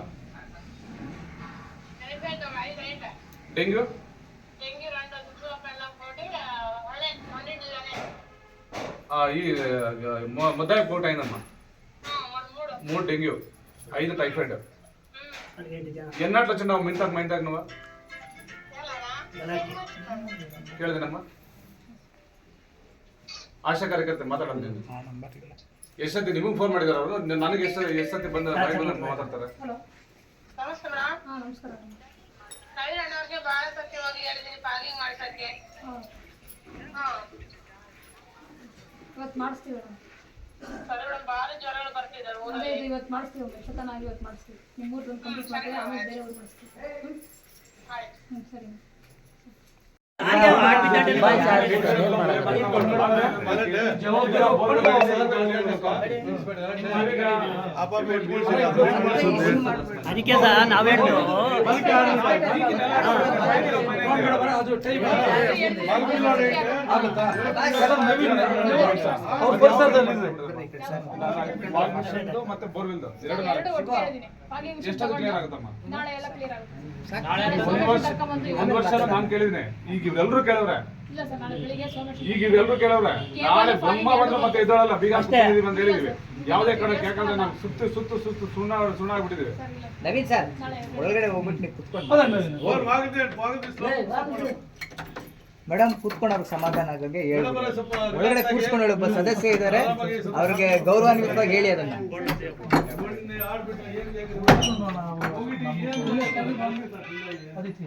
ಡೆಂಗ್ಯೂ? డెంగ్యూ ఆ, ఈ మొ- మొదటి కోట్ అయిందమ్మా మూడు డెంగ్యూ ఐదు టైఫాయిడ్ ఎన్నట్లు వచ్చినావు మింటాకు మైంటాకు నువ్వు ಕೇಳಿದೆನಮ್ಮ ಆಶಾ ಕಾರ್ಯಕರ್ತೆ ಮಾತಾಡೋದು ಎಷ್ಟು ಸತಿ ನಿಮಗೆ ಫೋನ್ ಮಾಡಿದಾರೆ ಅವರು ನನಗೆ ಎಷ್ಟು ಎಷ್ಟು ಸತಿ ಬಂದ ಬಾಯಿ ಬಂದಂಗೆ ಮಾತಾಡ್ತಾರೆ ಹಲೋ ನಮಸ್ಕಾರ ಇವತ್ತು ಮಾಡಿಸ್ತೀವಿ ಮೇಡಮ್ ಸರಿ ಮೇಡಮ್ ಭಾಳ ಜ್ವರಗಳು ಬರ್ತಿದ್ದಾರೆ ಅದೇ ಊರಲ್ಲಿ ಇದು ಇವತ್ತು ಮಾಡಿಸ್ತೀವಿ ಮೇಡಮ್ ಎಷ್ಟೊತ್ತನಾಗಿ ಇವತ್ತು ಮಾಡಿಸ್ತೀವಿ. ನಿಮ್ಮ ಊರು ಒಂದು ಕಂಪ್ಲೀಟ್ ಮಾಡಿ ಆಮೇಲೆ ಬೇರೆ ಊರು ಮಾಡಿಸ್ತೀವಿ ಹ್ಞೂ ಆಯ್ತು. ಹ್ಞೂ ಸರಿ ಅದಕ್ಕೆ ಸಹ ನಾವೇನು ಮತ್ತೆ ಬೋರ್ವಿಲ್ ಎಷ್ಟಾದ್ರು ಕ್ಲಿಯರ್ ಆಗುತ್ತಮ್ಮ ನಾಳೆ ಎಲ್ಲ ಕ್ಲಿಯರ್ ಆಗುತ್ತೆ. ಒಂದ್ ವರ್ಷ ಕರ್ಕೊಂಬಂದು ಒಂದ್ ವರ್ಷ ನಾನು ಕೇಳಿದ್ದೀನಿ. ಈಗ ಇವ್ರೆಲ್ಲರೂ ಕೇಳವ್ರೆ? ಇಲ್ಲ ಸರ್ ನಾಳೆ ಬೆಳಿಗ್ಗೆ ಸೋಮೇಶ್ ಈಗ ಇವ್ರೆಲ್ಲರೂ ಕೇಳವ್ರೆ ನಾಳೆ ಬ್ರಹ್ಮ ಬಂದ್ರೆ ಮತ್ತೆ ಇದ್ದಾಳಲ್ಲ ಬೀಗ ಅಂತ ಹೇಳಿದೀವಿ. ಯಾವುದೇ ಕಡೆ ಯಾಕಂದ್ರೆ ನಾವು ಸುತ್ತು ಸುತ್ತು ಸುತ್ತು ಸುಣ್ಣ ಸುಣ್ಣ ಇಲ್ಲ ನವೀನ್ ಸರ್ ಒಳಗಡೆ ಹೋಗ್ಬಿಟ್ಟು ನೀವು ಕುತ್ಕೊಂಡು ಮೇಡಮ್ ಕೂತ್ಕೊಂಡು ಅವ್ರಿಗೆ ಸಮಾಧಾನ ಆಗಂಗೆ ಹೇಳಿ. ಒಳಗಡೆ ಕೂರ್ಸ್ಕೊಂಡು ಹೇಳಿ ಒಬ್ಬ ಸದಸ್ಯ ಇದ್ದಾರೆ ಅವ್ರಿಗೆ ಗೌರವಾನ್ವಿತವಾಗಿ ಹೇಳಿ ಅದನ್ನ. ಅದಕ್ಕೆ.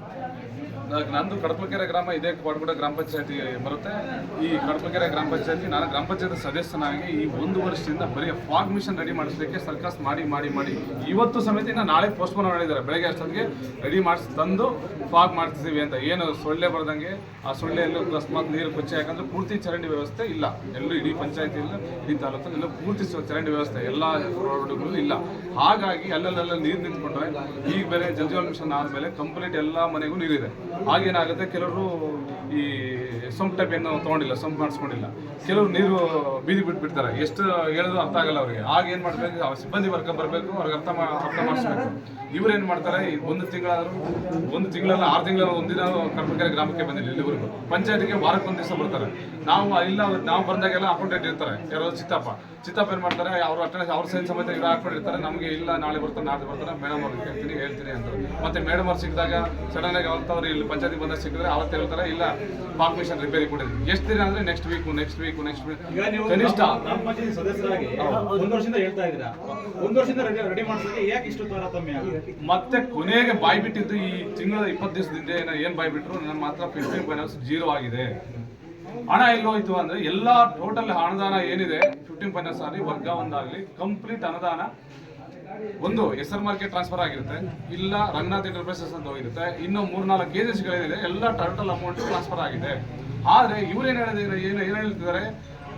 ನಂದು ಕಡಪಕೆರೆ ಗ್ರಾಮ, ಇದೇ ಕೊಡಗುಡ ಗ್ರಾಮ ಪಂಚಾಯತಿ ಬರುತ್ತೆ. ಈ ಕಡಪಕೆರೆ ಗ್ರಾಮ ಪಂಚಾಯತಿ, ನಾನು ಗ್ರಾಮ ಪಂಚಾಯತ್ ಸದಸ್ಯನಾಗಿ ಈ ಒಂದು ವರ್ಷದಿಂದ ಬರೀ ಫಾಗ್ ಮಿಷನ್ ರೆಡಿ ಮಾಡಿಸಲಿಕ್ಕೆ ಸರ್ಕಸ್ ಮಾಡಿ ಮಾಡಿ ಮಾಡಿ. ಇವತ್ತು ಸಮೇತ ನಾಳೆ ಪೋಸ್ಟ್ಪೋನ್ ಮಾಡಿದ್ದಾರೆ. ಬೆಳಗ್ಗೆ ಅಷ್ಟೊತ್ತಿಗೆ ರೆಡಿ ಮಾಡಿಸಿ, ತಂದು ಫಾಗ್ ಮಾಡ್ತಿದ್ದೀವಿ ಅಂತ. ಏನು ಸೊಳ್ಳೆ ಬರ್ದಂಗೆ ಆ ಸೊಳ್ಳೆಯಲ್ಲೂ ಅಕಸ್ಮಾತ್ ನೀರು ಕೊಚ್ಚೆ ಯಾಕಂದ್ರೆ ಪೂರ್ತಿ ಚರಂಡಿ ವ್ಯವಸ್ಥೆ ಇಲ್ಲ. ಎಲ್ಲೂ ಇಡೀ ಪಂಚಾಯತಿಯಲ್ಲಿ ಇಡೀ ತಾಲೂಕಲ್ಲಿ ಪೂರ್ತಿ ಚರಂಡಿ ವ್ಯವಸ್ಥೆ ಎಲ್ಲ ರೋಡ್ಗಳು ಇಲ್ಲ. ಹಾಗಾಗಿ ಅಲ್ಲಲ್ಲೆಲ್ಲ ನೀರು ನಿಂತ್ಕೊಂಡ್ರೆ ಈಗ ಬೇರೆ ಜಲಜೀವನ್ ಮಿಷನ್ ಆದಮೇಲೆ ಕಂಪ್ಲೀಟ್ ಎಲ್ಲ ಮನೆಗೂ ನೀರಿದೆ. ಆಗೇನಾಗುತ್ತೆ ಕೆಲವರು ಈ ಸೊಂಪು ಟೈಪ್ ಏನು ತೊಗೊಂಡಿಲ್ಲ, ಸೊಂಪು ಮಾಡಿಸ್ಕೊಂಡಿಲ್ಲ. ಕೆಲವರು ನೀರು ಬೀದಿ ಬಿಟ್ಬಿಡ್ತಾರೆ. ಎಷ್ಟು ಹೇಳಿದ್ರು ಅರ್ಥ ಆಗಲ್ಲ ಅವರಿಗೆ. ಆಗ ಏನು ಮಾಡ್ಬೇಕು ಆ ಸಿಬ್ಬಂದಿ ವರ್ಗ ಬರಬೇಕು, ಅವ್ರಿಗೆ ಅರ್ಥ ಮಾ, ಅರ್ಥ ಮಾಡಿಸ್ಬೇಕು. ಇವ್ರು ಏನು ಮಾಡ್ತಾರೆ ಒಂದು ತಿಂಗಳಾದರೂ, ಒಂದು ತಿಂಗಳಲ್ಲ ಆರು ತಿಂಗಳ ಒಂದಿನ ಕರ್ಪಕರೆ ಗ್ರಾಮಕ್ಕೆ ಬಂದಿಲ್ಲ ಇಲ್ಲಿವರೆಗೂ. ಪಂಚಾಯತ್ಗೆ ವಾರಕ್ಕೆ ಒಂದು ದಿವಸ ಬರ್ತಾರೆ. ನಾವು ಇಲ್ಲ, ನಾವು ಬಂದಾಗೆಲ್ಲ ಅಕೌಂಟೆಂಟ್ ಇರ್ತಾರೆ. ಯಾರೋ ಚಿತ್ತಪ್ಪ. ಚಿತ್ತಪ್ಪ ಏನು ಮಾಡ್ತಾರೆ, ಅವ್ರ ಅಟೆಂಡೆನ್ಸ್ ಅವ್ರ ಸೈನ್ ಸಮೇತ ಇವ್ರು ಹಾಕೊಂಡಿರ್ತಾರೆ ನಮಗೆ ಇಲ್ಲ, ನಾಳೆ ಬರ್ತಾರೆ ನಾಳೆ ಬರ್ತಾರೆ. ಮೇಡಮ್ ಅವ್ರಿಗೆ ಕೇಳ್ತೀನಿ, ಹೇಳ್ತೀನಿ ಅಂತ ಮತ್ತೆ ಮೇಡಮ್ ಅವ್ರು ಸಿಕ್ಕಿದಾಗ ಸಡನ್ ಆಗಿ ಅವ್ರಿಗೆ ಇಲ್ಲಿ ಪಂಚಾಯತಿ ಬಂದಾಗ ಸಿಕ್ಕಿದ್ರೆ ಅವತ್ತು ಹೇಳ್ತಾರೆ ಇಲ್ಲ. ಪಾಕ್ ಮಿಷನ್ ರಿಪೇರಿ ಕೊಡಿದ್ರು ಎಷ್ಟು ದಿನ ಅಂದ್ರೆ next week next week next week ಕನಿಷ್ಠ. ಗ್ರಾಮ ಪಂಚಾಯತಿ ಸದಸ್ಯರಾಗಿ ಒಂದು ವರ್ಷದಿಂದ ಹೇಳ್ತಾ ಇದ್ದೀರಾ? ಒಂದು ವರ್ಷದಿಂದ ರೆಡಿ ಮಾಡಿಸೋಕೆ ಯಾಕೆ ಇಷ್ಟು ತಾರತಮ್ಯ ಮತ್ತೆ ಕೊನೆಗೆ ಬಾಯ್ ಬಿಟ್ಟಿದ್ದು ಈ ತಿಂಗಳ ಇಪ್ಪತ್ತು ದಿವಸದಿಂದ ಏನೋ ಏನ್ ಬಾಯ್ ಬಿಟ್ರು ನನ್ನ ಮಾತ್ರ ಫಿಫ್ಟೀನ್ ಫೈನಾನ್ಸ್ ಜೀರೋ ಆಗಿದೆ. ಹಣ ಎಲ್ಲೋಯ್ತು ಅಂದ್ರೆ ಎಲ್ಲಾ ಟೋಟಲ್ ಅನುದಾನ ಏನಿದೆ ಫಿಫ್ಟೀನ್ ಫೈನಾನ್ಸ್ ಆಗಲಿ ವರ್ಗ ಒಂದಾಗ್ಲಿ ಕಂಪ್ಲೀಟ್ ಅನುದಾನ ಒಂದು ಎಸ್ ಆರ್ ಮಾರ್ಕೆಟ್ ಟ್ರಾನ್ಸ್ಫರ್ ಆಗಿರುತ್ತೆ, ಇಲ್ಲ ರಂಗನಾಥ್ ಎಂಟರ್ಪ್ರೈಸಸ್ ಅಂತ ಹೋಗಿರುತ್ತೆ, ಇನ್ನು ಮೂರ್ನಾಲ್ಕು ಏಜೆನ್ಸಿಗಳಿದೆ ಎಲ್ಲ ಟೋಟಲ್ ಅಮೌಂಟ್ ಟ್ರಾನ್ಸ್ಫರ್ ಆಗಿದೆ. ಆದ್ರೆ ಏನು ಹೇಳಿದ್ರೆ ಏನು ಏನ್ ಹೇಳ್ತಿದ್ದಾರೆ?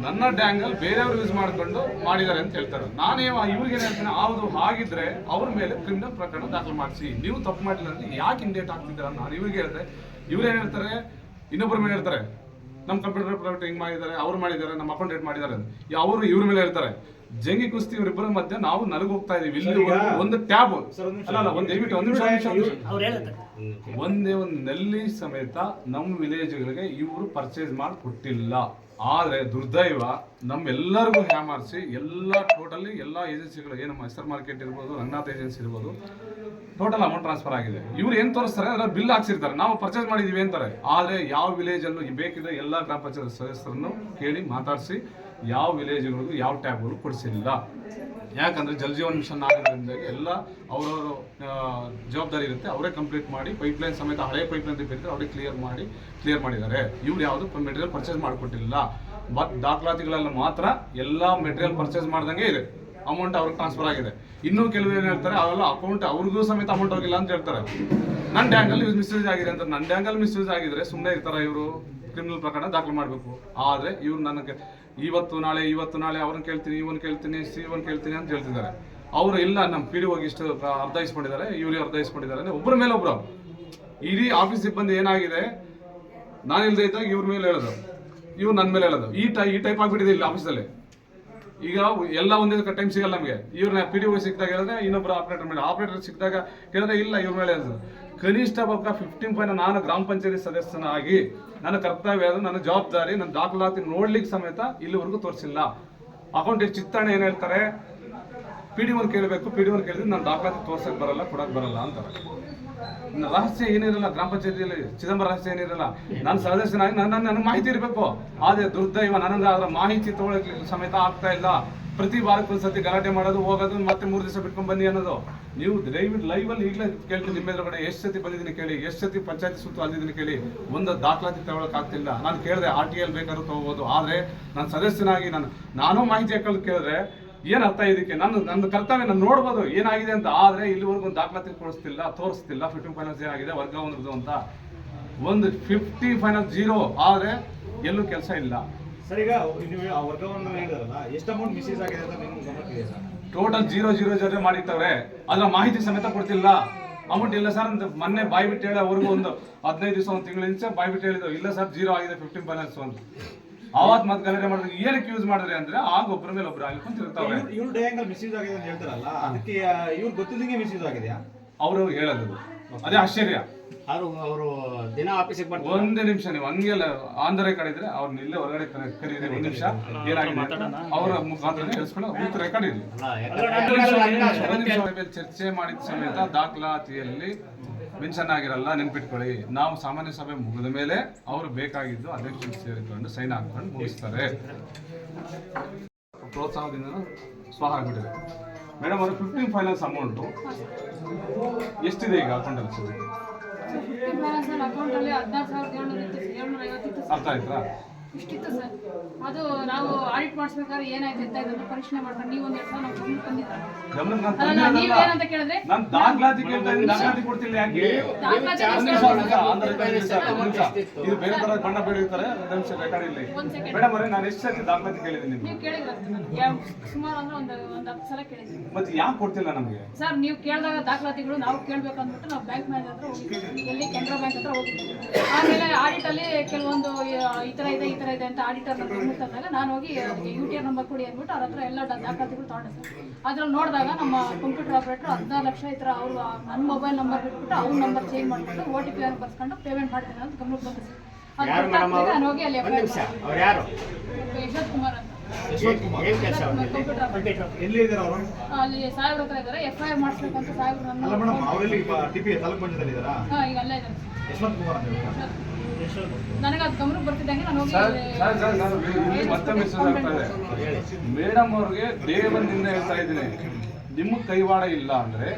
ನನ್ನ ಡ್ಯಾಂಗಲ್ ಬೇರೆಯವ್ರು ಯೂಸ್ ಮಾಡ್ಕೊಂಡು ಮಾಡಿದ್ದಾರೆ ಅಂತ ಹೇಳ್ತಾರೆ. ನಾನೇ ಇವ್ರಿಗೆ ಹೇಳ್ತೀನಿ, ಹೌದು, ಹಾಗಿದ್ರೆ ಅವ್ರ ಮೇಲೆ ಕ್ರಿಮಿನಲ್ ಪ್ರಕರಣ ದಾಖಲು ಮಾಡಿಸಿ. ನೀವು ತಪ್ಪು ಮಾಡಿಲ್ಲ ಅಂದ್ರೆ ಯಾಕೆ ಇಂಡೇಟ್ ಆಗ್ತಿದ್ದೀರ ನಾನು ಇವ್ರಿಗೆ ಹೇಳಿದ್ರೆ ಇವ್ರು ಏನ್ ಹೇಳ್ತಾರೆ? ಇನ್ನೊಬ್ಬರ ಮೇಲೆ ಹೇಳ್ತಾರೆ. ನಮ್ಮ ಕಂಪ್ಯೂಟರ್ ಪ್ರಾಡಕ್ಟ್ ಹಿಂಗ್ ಮಾಡಿದ್ದಾರೆ? ಅವ್ರು ಮಾಡಿದ್ದಾರೆ, ನಮ್ಮ ಅಕೌಂಟೆಂಟ್ ಮಾಡಿದ್ದಾರೆ ಅಂತ. ಅವರು ಇವ್ರ ಮೇಲೆ ಹೇಳ್ತಾರೆ. ಜಂಗಿ ಕುಸ್ತಿ ಇವರಿಬ್ಬರ ಮಧ್ಯೆ ನಾವು ನನಗೆ ಹೋಗ್ತಾ ಇದೀವಿ. ಇಲ್ಲಿ ಒಂದು ಟ್ಯಾಬ್. ಸರ್, ಒಂದ್ ನಿಮಿಷ. ಅಲ್ಲ ಅಲ್ಲ ಒಂದ್ ದಯವಿಟ್ಟು ಒಂದ್ ನಿಮಿಷ ಒಂದ್ ಒಂದ್ನಲ್ಲಿ ಸಮೇತ ನಮ್ಮ ವಿಲೇಜ್ಗಳಿಗೆ ಇವರು ಪರ್ಚೇಸ್ ಮಾಡಿ ಕೊಟ್ಟಿಲ್ಲ. ಆದ್ರೆ ದುರ್ದೈವ ನಮ್ಮೆಲ್ಲರಿಗೂ ಹ್ಯಾಮಾರಿಸಿ ಎಲ್ಲ ಟೋಟಲಿ ಎಲ್ಲ ಏಜೆನ್ಸಿಗಳು ಏನು ನಮ್ಮ ಹೆಸರು ಮಾರ್ಕೆಟ್ ಇರ್ಬೋದು ರಂಗನಾಥ್ ಏಜೆನ್ಸಿ ಇರ್ಬೋದು ಟೋಟಲ್ ಅಮೌಂಟ್ ಟ್ರಾನ್ಸ್ಫರ್ ಆಗಿದೆ. ಇವ್ರು ಏನ್ ತೋರಿಸ್ತಾರೆ ಅದರ ಬಿಲ್ ಹಾಕ್ಸಿರ್ತಾರೆ. ನಾವು ಪರ್ಚೇಸ್ ಮಾಡಿದೀವಿ ಅಂತಾರೆ. ಆದ್ರೆ ಯಾವ ವಿಲೇಜ್ ಅಲ್ಲೂ ಬೇಕಿದ್ರೆ ಎಲ್ಲ ಗ್ರಾಮ ಪಂಚಾಯತ್ ಸದಸ್ಯರನ್ನು ಕೇಳಿ ಮಾತಾಡಿಸಿ ಯಾವ ವಿಲೇಜ್ಗಳಿಗೂ ಯಾವ ಟ್ಯಾಬ್ಗಳು ಕೊಡಿಸಿಲ್ಲ ಯಾಕಂದರೆ ಜಲ್ ಜೀವನ್ ಮಿಷನ್ ಆಗಿರೋದ್ರಿಂದ ಎಲ್ಲ ಅವರವರ ಜವಾಬ್ದಾರಿ ಇರುತ್ತೆ. ಅವರೇ ಕಂಪ್ಲೀಟ್ ಮಾಡಿ ಪೈಪ್ಲೈನ್ ಸಮೇತ ಹಳೆ ಪೈಪ್ಲೈನ್ ರಿಪೇರಿ ಅವರೇ ಕ್ಲಿಯರ್ ಮಾಡಿ ಕ್ಲಿಯರ್ ಮಾಡಿದ್ದಾರೆ. ಇವ್ರು ಯಾವುದು ಮೆಟೀರಿಯಲ್ ಪರ್ಚೇಸ್ ಮಾಡಿಕೊಟ್ಟಿಲ್ಲ. ಬಟ್ ದಾಖಲಾತಿಗಳಲ್ಲಿ ಮಾತ್ರ ಎಲ್ಲ ಮೆಟೀರಿಯಲ್ ಪರ್ಚೇಸ್ ಮಾಡ್ದಂಗೆ ಇದೆ. ಅಮೌಂಟ್ ಅವ್ರಿಗೆ ಟ್ರಾನ್ಸ್ಫರ್ ಆಗಿದೆ. ಇನ್ನೂ ಕೆಲವರು ಏನು ಹೇಳ್ತಾರೆ, ಅವೆಲ್ಲ ಅಕೌಂಟ್ ಅವ್ರಿಗೂ ಸಮೇತ ಅಮೌಂಟ್ ಹೋಗಿಲ್ಲ ಅಂತ ಹೇಳ್ತಾರೆ. ನನ್ನ ಡ್ಯಾಂಕಲ್ಲಿ ಮಿಸ್ಯೂಸ್ ಆಗಿದೆ ಅಂತ ನನ್ನ ಡ್ಯಾಂಕಲ್ಲಿ ಮಿಸ್ಯೂಸ್ ಆಗಿದ್ರೆ ಸುಮ್ಮನೆ ಇರ್ತಾರೆ ಇವರು? ಕ್ರಿಮಿನಲ್ ಪ್ರಕರಣ ದಾಖಲು ಮಾಡಬೇಕು. ಆದರೆ ಇವ್ರು ನನಗೆ ಇವತ್ತು ನಾಳೆ ಇವತ್ತು ನಾಳೆ ಅವ್ರನ್ನ ಕೇಳ್ತೀನಿ ಇವನ್ ಕೇಳ್ತೀನಿ ಸಿ ಇವನ್ ಕೇಳ್ತೀನಿ ಅಂತ ಹೇಳ್ತಿದ್ದಾರೆ. ಅವರು ಇಲ್ಲ ನಮ್ಮ ಪಿ ಡಿ ಹೋಗಿ ಇಷ್ಟು ಅರ್ಧ ಇಸ್ಕೊಂಡಿದ್ದಾರೆ ಇವ್ರಿಗೆ ಅರ್ಧ ಇಸ್ಕೊಂಡಿದ್ದಾರೆ ಅಂದ್ರೆ ಒಬ್ಬರ ಮೇಲೆ ಒಬ್ಬರು ಇಡೀ ಆಫೀಸ್ ಸಿಬ್ಬಂದಿ ಏನಾಗಿದೆ? ನಾನು ಇಲ್ಲದೆ ಇದ್ದಾಗ ಇವ್ರ ಮೇಲೆ ಹೇಳೋದು. ಇವ್ರು ನನ್ನ ಮೇಲೆ ಹೇಳೋದು. ಈ ಟೈ, ಈ ಟೈಪ್ ಆಗಿಬಿಟ್ಟಿದೆ ಇಲ್ಲಿ ಆಫೀಸಲ್ಲಿ ಈಗ ಎಲ್ಲ ಒಂದೇ ಟೈಮ್ ಸಿಗಲ್ಲ ನಮಗೆ. ಇವ್ರನ್ನ ಪಿ ಡಿ ಒ ಸಿಕ್ಕಿದಾಗ ಹೇಳಿದ್ರೆ ಇನ್ನೊಬ್ಬರು ಆಪರೇಟರ್ ಮೇಲೆ ಆಪರೇಟರ್ ಸಿಕ್ಕಿದಾಗ ಹೇಳಿದ್ರೆ ಇಲ್ಲ, ಇವ್ರ ಮೇಲೆ ಹೇಳಿದ್ರು ಕನಿಷ್ಠ ಪಕ್ಕ ಫಿಫ್ಟೀನ್ ಪಾಯಿಂಟ್ ನಾನು ಗ್ರಾಮ ಪಂಚಾಯತಿ ಸದಸ್ಯನಾಗಿ ನನ್ನ ಕರ್ತವ್ಯ ಅದು, ನನ್ನ ಜವಾಬ್ದಾರಿ, ನನ್ನ ದಾಖಲಾತಿ ನೋಡ್ಲಿಕ್ಕೆ ಸಮೇತ ಇಲ್ಲಿವರೆಗೂ ತೋರಿಸಿಲ್ಲ. ಅಕೌಂಟ್ ಚಿತ್ತಾಣೆ ಏನು ಹೇಳ್ತಾರೆ? ಪಿ ಡಿ ಒನ್ ಕೇಳಬೇಕು ಪಿ ಡಿ ಒನ್ ಕೇಳಿದ್ರೆ ನಾನು ದಾಖಲಾತಿ ತೋರ್ಸಕ್ಕೆ ಬರಲ್ಲ ಕೊಡಕ್ಕೆ ಬರಲ್ಲ ಅಂತಾರೆ. ನನ್ನ ರಹಸ್ಯ ಏನಿರಲ್ಲ ಗ್ರಾಮ ಪಂಚಾಯತಿಯಲ್ಲಿ, ಚಿದಂಬರ ರಹಸ್ಯ ಏನಿರಲ್ಲ ನಾನು ಸದಸ್ಯನಾಗಿ ನನ್ನ ನನಗೆ ಮಾಹಿತಿ ಇರಬೇಕು. ಆದರೆ ದುರ್ದೈವ ನನಗೆ ಅದರ ಮಾಹಿತಿ ತಗೊಳಕ್ಕೆ ಸಮೇತ ಆಗ್ತಾ ಇಲ್ಲ. ಪ್ರತಿ ವಾರಕ್ಕೊಂದ್ಸತಿ ಗಲಾಟೆ ಮಾಡೋದು, ಹೋಗೋದು, ಮತ್ತೆ ಮೂರು ದಿವಸ ಬಿಟ್ಕೊಂಡ್ ಬನ್ನಿ ಅನ್ನೋದು. ನೀವು ದಯವಿಟ್ಟು ಅಲ್ಲಿ ಈಗಲೇ ಕೇಳ್ತೀನಿ ನಿಮ್ಮ ಎದುರುಗಡೆ ಎಷ್ಟು ಸತಿ ಬಂದಿದ್ದೀನಿ ಕೇಳಿ, ಎಷ್ಟು ಸತಿ ಪಂಚಾಯತಿ ಸುತ್ತು ಅಲ್ಲಿದ್ದೀನಿ ಕೇಳಿ. ಒಂದು ದಾಖಲಾತಿ ತಗೊಳ್ಳೋಕೆ ಆಗ್ತಿಲ್ಲ. ನಾನು ಕೇಳಿದೆ ಆರ್ ಟಿ ಎಲ್ ಬೇಕಾದ್ರೂ ತಗೋಬೋದು. ಆದರೆ ನಾನು ಸದಸ್ಯನಾಗಿ ನಾನು ನಾನು ಮಾಹಿತಿ ಹಾಕಲು ಕೇಳಿದ್ರೆ ಏನು ಅರ್ಥ ಇದಕ್ಕೆ? ನಾನು ನನ್ನ ಕರ್ತವ್ಯ ನಾನು ನೋಡ್ಬೋದು ಏನಾಗಿದೆ ಅಂತ. ಆದರೆ ಇಲ್ಲಿವರೆಗೂ ಒಂದು ದಾಖಲಾತಿ ಕೊಡಿಸ್ತಿಲ್ಲ, ತೋರಿಸ್ತಿಲ್ಲ. ಫಿಫ್ಟಿ ಫೈನಾನ್ಸ್ ಏನಾಗಿದೆ ವರ್ಗಾವಣೆದು ಅಂತ. ಒಂದು ಫಿಫ್ಟಿ ಫೈನಲ್ ಜೀರೋ ಆದರೆ ಎಲ್ಲೂ ಕೆಲಸ ಇಲ್ಲ. ಸರ್ ಈಗ ನೀವು ಆ ವರ್ಗವನ್ನು ಹೇಳಿದಾರಲ್ಲ ಎಷ್ಟು ಅಮೌಂಟ್ ಮಿಸ್ಯೂಸ್ ಆಗಿದೆ ಅಂತ ನಿಮ್ಮ ಗಮನಕ್ಕೆ ಇದೆ ಸರ್? ಟೋಟಲ್ ಜೀರೋ ಜೀರೋ ಜೊತೆ ಮಾಡಿರ್ತವ್ರೆ ಅದ್ರ ಮಾಹಿತಿ ಸಮೇತ ಕೊಡ್ತಿಲ್ಲ. ಅಮೌಂಟ್ ಇಲ್ಲ ಸರ್ ಅಂತ ಮೊನ್ನೆ ಬಾಯ್ ಬಿಟ್ಟು ಹೇಳಿ ಅವ್ರಿಗೂ ಒಂದು ಹದಿನೈದು ದಿವಸ ಒಂದು ತಿಂಗಳ ಹಿಂಚೆ ಬಾಯ್ ಬಿಟ್ಟು ಹೇಳಿದ್ರು ಇಲ್ಲ ಸರ್ ಜೀರೋ ಆಗಿದೆ ಫಿಫ್ಟೀನ್ ಬ್ಯಾಲೆನ್ಸ್ ಅಂತ ಅವತ್ ಮತ್ತೆ ಗಲಾಟೆ ಮಾಡಿದ್ರೆ ಏನಕ್ಕೆ ಯೂಸ್ ಮಾಡಿದ್ರೆ ಅಂದ್ರೆ ಆಗ ಒಬ್ಬರ ಮೇಲೆ ಒಬ್ರು ಆಗಿ ಕುಂತಿರ್ತಾವೆ ಇವ್ರು ಡಯಾಂಗಲ್ ಮಿಸ್ಯೂಸ್ ಆಗಿದೆ ಅಂತ ಹೇಳ್ತಾರಲ್ಲ ಅದಕ್ಕೆ ಇವ್ರು ಗೊತ್ತಿದ್ದಂಗೆ ಮಿಸ್ಯೂಸ್ ಆಗಿದೆಯಾ? ಅವರು ಹೇಳೋದು. ಅದೇ ಆಶ್ಚರ್ಯ. ಅವರು ಅವರು ದಿನ ಆಫೀಸಿಗೆ ಬರ್ತಾರೆ. ಒಂದೇ ನಿಮಿಷ ನೀವು ಹಂಗೆಲ್ಲ ಆಂಧ್ರ ಕಡೆ ಇದ್ರೆ ಅವ್ರನ್ನ ಇಲ್ಲೇ ಹೊರಗಡೆ ಕರೆ- ಕರೀರಿ ಒಂದು ನಿಮಿಷ. ಏನಾಗಿದೆ ಅವರ ಮುಖಾಂತರ ಹೇಳ್ಸ್ಕೊಂಡು ಬೂತ್ ರೆಕಾರ್ಡ್ ಇರಲಿ. ಚರ್ಚೆ ಮಾಡಿದ ಸಮೇತ ದಾಖಲಾತಿಯಲ್ಲಿ ಮೆನ್ಷನ್ ಆಗಿರಲ್ಲ ನೆನ್ಪಿಟ್ಕೊಳ್ಳಿ. ನಾವು ಸಾಮಾನ್ಯ ಸಭೆ ಮುಗಿದ ಮೇಲೆ ಅವರು ಬೇಕಾಗಿದ್ದು ಅಧ್ಯಕ್ಷರು ಸೇರಿಕೊಂಡು ಸೈನ್ ಹಾಕೊಂಡು ಮುಗಿಸ್ತಾರೆ. ಪ್ರೋತ್ಸಾಹದಿಂದ ಸ್ವಾಹ ಆಗ್ಬಿಟ್ಟಿದೆ. ಮೇಡಮ್ ಅವರು ಫಿಫ್ಟೀನ್ ಫೈನಾನ್ಸ್ ಅಮೌಂಟು ಎಷ್ಟಿದೆ ಈಗ ಅಕೌಂಟಲ್ಲಿ ಅರ್ಥ ಆಯ್ತಾ? ಇಷ್ಟಿತ್ತು ಸರ್. ಅದು ನಾವು ಆಡಿಟ್ ಮಾಡಿಸ್ಬೇಕಾದ್ರೆ ಏನಾಯ್ತು ಅಂತ ಇದನ್ನು ಪರೀಕ್ಷೆ ಮಾಡ್ತಾರೆ. ನೀವು ಒಂದು ಸಲ ನಾವು ಗಮನಕ್ಕೆ ತಂದಿದ್ದ ಗಮನಕ್ಕೆ ನಾನು ಅಲ್ಲ ನೀವೇನಂತ ಕೇಳಿದ್ರೆ? ನಾನು ದಾಖಲಾತಿ ಕೇಳ್ತಾ ಇದ್ದೀನಿ. ದಾಖಲಾತಿ ಕೊಡ್ತಿಲ್ಲ ಯಾಕೆ. ಇದು ಬೇರೆ ತರ ಬಣ್ಣ ಬೆಳೀತಾರೆ ಒಂದ್ ನಿಮಿಷ ರೆಕಾರ್ಡ್ ಇಲ್ಲಿ. ಮೇಡಮ್ ಅವರೇ ನಾನು ಎಷ್ಟು ಸತಿ ದಾಖಲಾತಿ ಕೇಳಿದ್ದೀನಿ ನೀವು ಕೇಳಿದ್ರೆ ಸುಮಾರು ಅಂದ್ರೆ ಒಂದು ಒಂದು ಹತ್ತು ಸಲ ಕೇಳಿದ್ವಿ ಮತ್ತೆ ಯಾಕೆ ಕೊಡ್ತಿಲ್ಲ ನಮಗೆ? ಸರ್ ನೀವು ಕೇಳಿದಾಗ ದಾಖಲಾತಿಗಳು ನಾವು ಕೇಳಬೇಕು ಅಂದ್ಬಿಟ್ಟು ನಾವು ಬ್ಯಾಂಕ್ ಮ್ಯಾನೇಜರ್ ಹತ್ರ ಹೋಗಿದ್ದೀವಿ ಎಲ್ಲಿ ಕೆನರಾ ಬ್ಯಾಂಕ್ ಹತ್ರ ಹೋಗಿದ್ದೀವಿ ಆಮೇಲೆ ಆಡಿಟ್ ಅಲ್ಲಿ ಕೆಲವೊಂದು ಈ ತರ ಇದೆ ಈ ತರ ಇದೆ ಅಂತ ಆಡಿಟರ್ ನಂಬರ್ ತಂದಾಗ ನಾನು ಹೋಗಿ ಯು ಟಿ ಆರ್ ನಂಬರ್ ಕೊಡಿ ಅಂದ್ಬಿಟ್ಟು ಅವ್ರ ಹತ್ರ ಎಲ್ಲ ದಾಖಲೆಗಳು ದಾಖಲಾತಿಗಳು ತಗೊಂಡೆ ಸರ್ ಅದ್ರಲ್ಲಿ ನೋಡಿದಾಗ ನಮ್ಮ ಕಂಪ್ಯೂಟರ್ ಆಪರೇಟರ್ ಹದಿನಾರು ಲಕ್ಷ ಈ ಥರ ಅವರು ನನ್ನ ಮೊಬೈಲ್ ನಂಬರ್ ಬಿಟ್ಬಿಟ್ಟು ಅವ್ರ ನಂಬರ್ ಚೇಂಜ್ ಮಾಡ್ಕೊಂಡು ಓ ಟಿ ಪಿ ಅನ್ನು ಬರ್ಸ್ಕೊಂಡು ಪೇಮೆಂಟ್ ಮಾಡ್ತೀನಿ ಅಂತ ಗಮನಕ್ಕೆ ಬಂತು ಸರ್ ಅದು ನಾನು ಹೋಗಿ ಅಲ್ಲಿ ಯಶವಂತ್ ಕುಮಾರ್ ಅಂತ. ಏನ್ ಕೆಲಸ ಅವ್ರಿಗೆ ದೇವ ನಿನ್ನೆ ಎಲ್ಲಿ ಅವರು? ಅಲ್ಲಿ ಸಾಹೇಬ್ರ ಹತ್ರ ಇದ್ದಾರೆ. ಎಫ್ ಐ ಆರ್ ಮಾಡಿಸ್ಬೇಕಂತ ಸಾಹೇಬ್ರು ಅಲ್ಲ ನನ್ನ ಮೇಡಮ್ ಅವರೆಲ್ಲಿ ಟಿ ಪಿ ತಾಲೂಕು ಪಂಚಾಯತ್ ಇದ್ದಾರಾ? ಹಾ ಈಗ ಅಲ್ಲೇ ಇದ್ದಾರೆ. ಯಶವಂತ್ ಕುಮಾರ್ ಅಂತ ನನಗೆ ಅದು ಗಮನಕ್ಕೆ ಬರ್ತಿದ್ದಂಗೆ ನಾನು ಹೋಗಿ ಸರ್ ಅಲ್ಲಿ ಸರ್ ಸರ್ ನಾನು ಇಲ್ಲಿ ಮತ್ತೆ ಮೆಸೇಜ್ ಆಗ್ತಾ ಇದೆ. ಮೇಡಮ್ ಅವ್ರಿಗೆ ದೇವನಿಂದ ಹೇಳ್ತಾ ಇದ್ದೀನಿ. ನಿಮ್ಮ ಕೈವಾಡ ಇಲ್ಲ ಅಂದ್ರೆ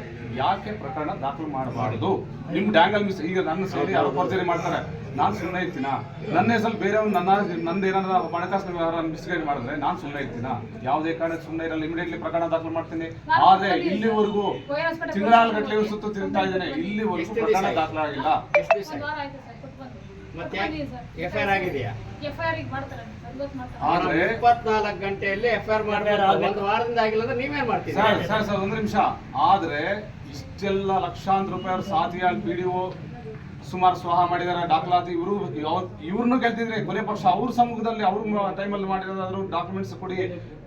ಯಾಕೆ ಪ್ರಕರಣ ದಾಖಲು ಮಾಡಬಾರದು? ನಿಮ್ ಡ್ಯಾಂಗಲ್ ಮಿಸ್ ಈಗ ನನ್ನ ಸೇರಿ ಯಾರೋ ಪರ್ಜರಿ ಮಾಡ್ತಾರೆ. ನಾನು ಸುಮ್ಮನೆ ಇರ್ತೀನ? ನನ್ನ ಹೆಸರು ಬೇರೆಯವ್ರು ನನ್ನ ನಂದು ಏನಾದ್ರೂ ಹಣಕಾಸಿನ ವ್ಯವಹಾರ ಮಿಸ್ಗೈಡ್ ಮಾಡಿದ್ರೆ ನಾನು ಸುಮ್ಮನೆ ಇರ್ತೀನ? ಯಾವುದೇ ಕಾರಣಕ್ಕೆ ಸುಮ್ಮನೆ ಇರಲ್ಲ ಇಮಿಡಿಯೇಟ್ಲಿ ಪ್ರಕರಣ ದಾಖಲು ಮಾಡ್ತೀನಿ. ಆದ್ರೆ ಇಲ್ಲಿವರೆಗೂ ತಿಂಗಳಾನುಗಟ್ಟಲೆ ಸುತ್ತು ತಿರುಗ್ತಾ ಇದ್ದೇನೆ. ಇಲ್ಲಿವರೆಗೂ ಪ್ರಕರಣ ದಾಖಲಾಗಿಲ್ಲ. ಮಾಡ್ತಾರೆ ಮಾಡ್ತಾರೆ. ಆದ್ರೆ ಇಪ್ಪತ್ನಾಲ್ಕು ಗಂಟೆಯಲ್ಲಿ ಎಫ್ ಐ ಆರ್ ಮಾಡ್ಬೇಕು. ಒಂದು ವಾರದಿಂದ ಆಗಿಲ್ಲ ಅಂದ್ರೆ ನೀವೇನ್ ಮಾಡ್ತೀರಿ? ಸರ್ ಸರ್ ಸರ್ ಒಂದು ನಿಮಿಷ. ಆದ್ರೆ ಇಷ್ಟೆಲ್ಲ ಲಕ್ಷಾಂತರ ರೂಪಾಯಿ ಅವ್ರ ಸಾಥಿಯಾಗಿ ಪಿ ಡಿ ಒ ಸುಮಾರು ಸ್ವಾಹ ಮಾಡಿದಾರೆ ದಾಖಲಾತಿ ಇವರು ಇವ್ರನ್ನು ಕೇಳ್ತಿದ್ರೆ ಕೊನೆ ಪಕ್ಷ ಅವ್ರ ಸಮೂಹದಲ್ಲಿ ಅವ್ರ ಟೈಮಲ್ಲಿ ಮಾಡಿರೋದಾದ್ರು ಡಾಕ್ಯುಮೆಂಟ್ಸ್ ಕೊಡಿ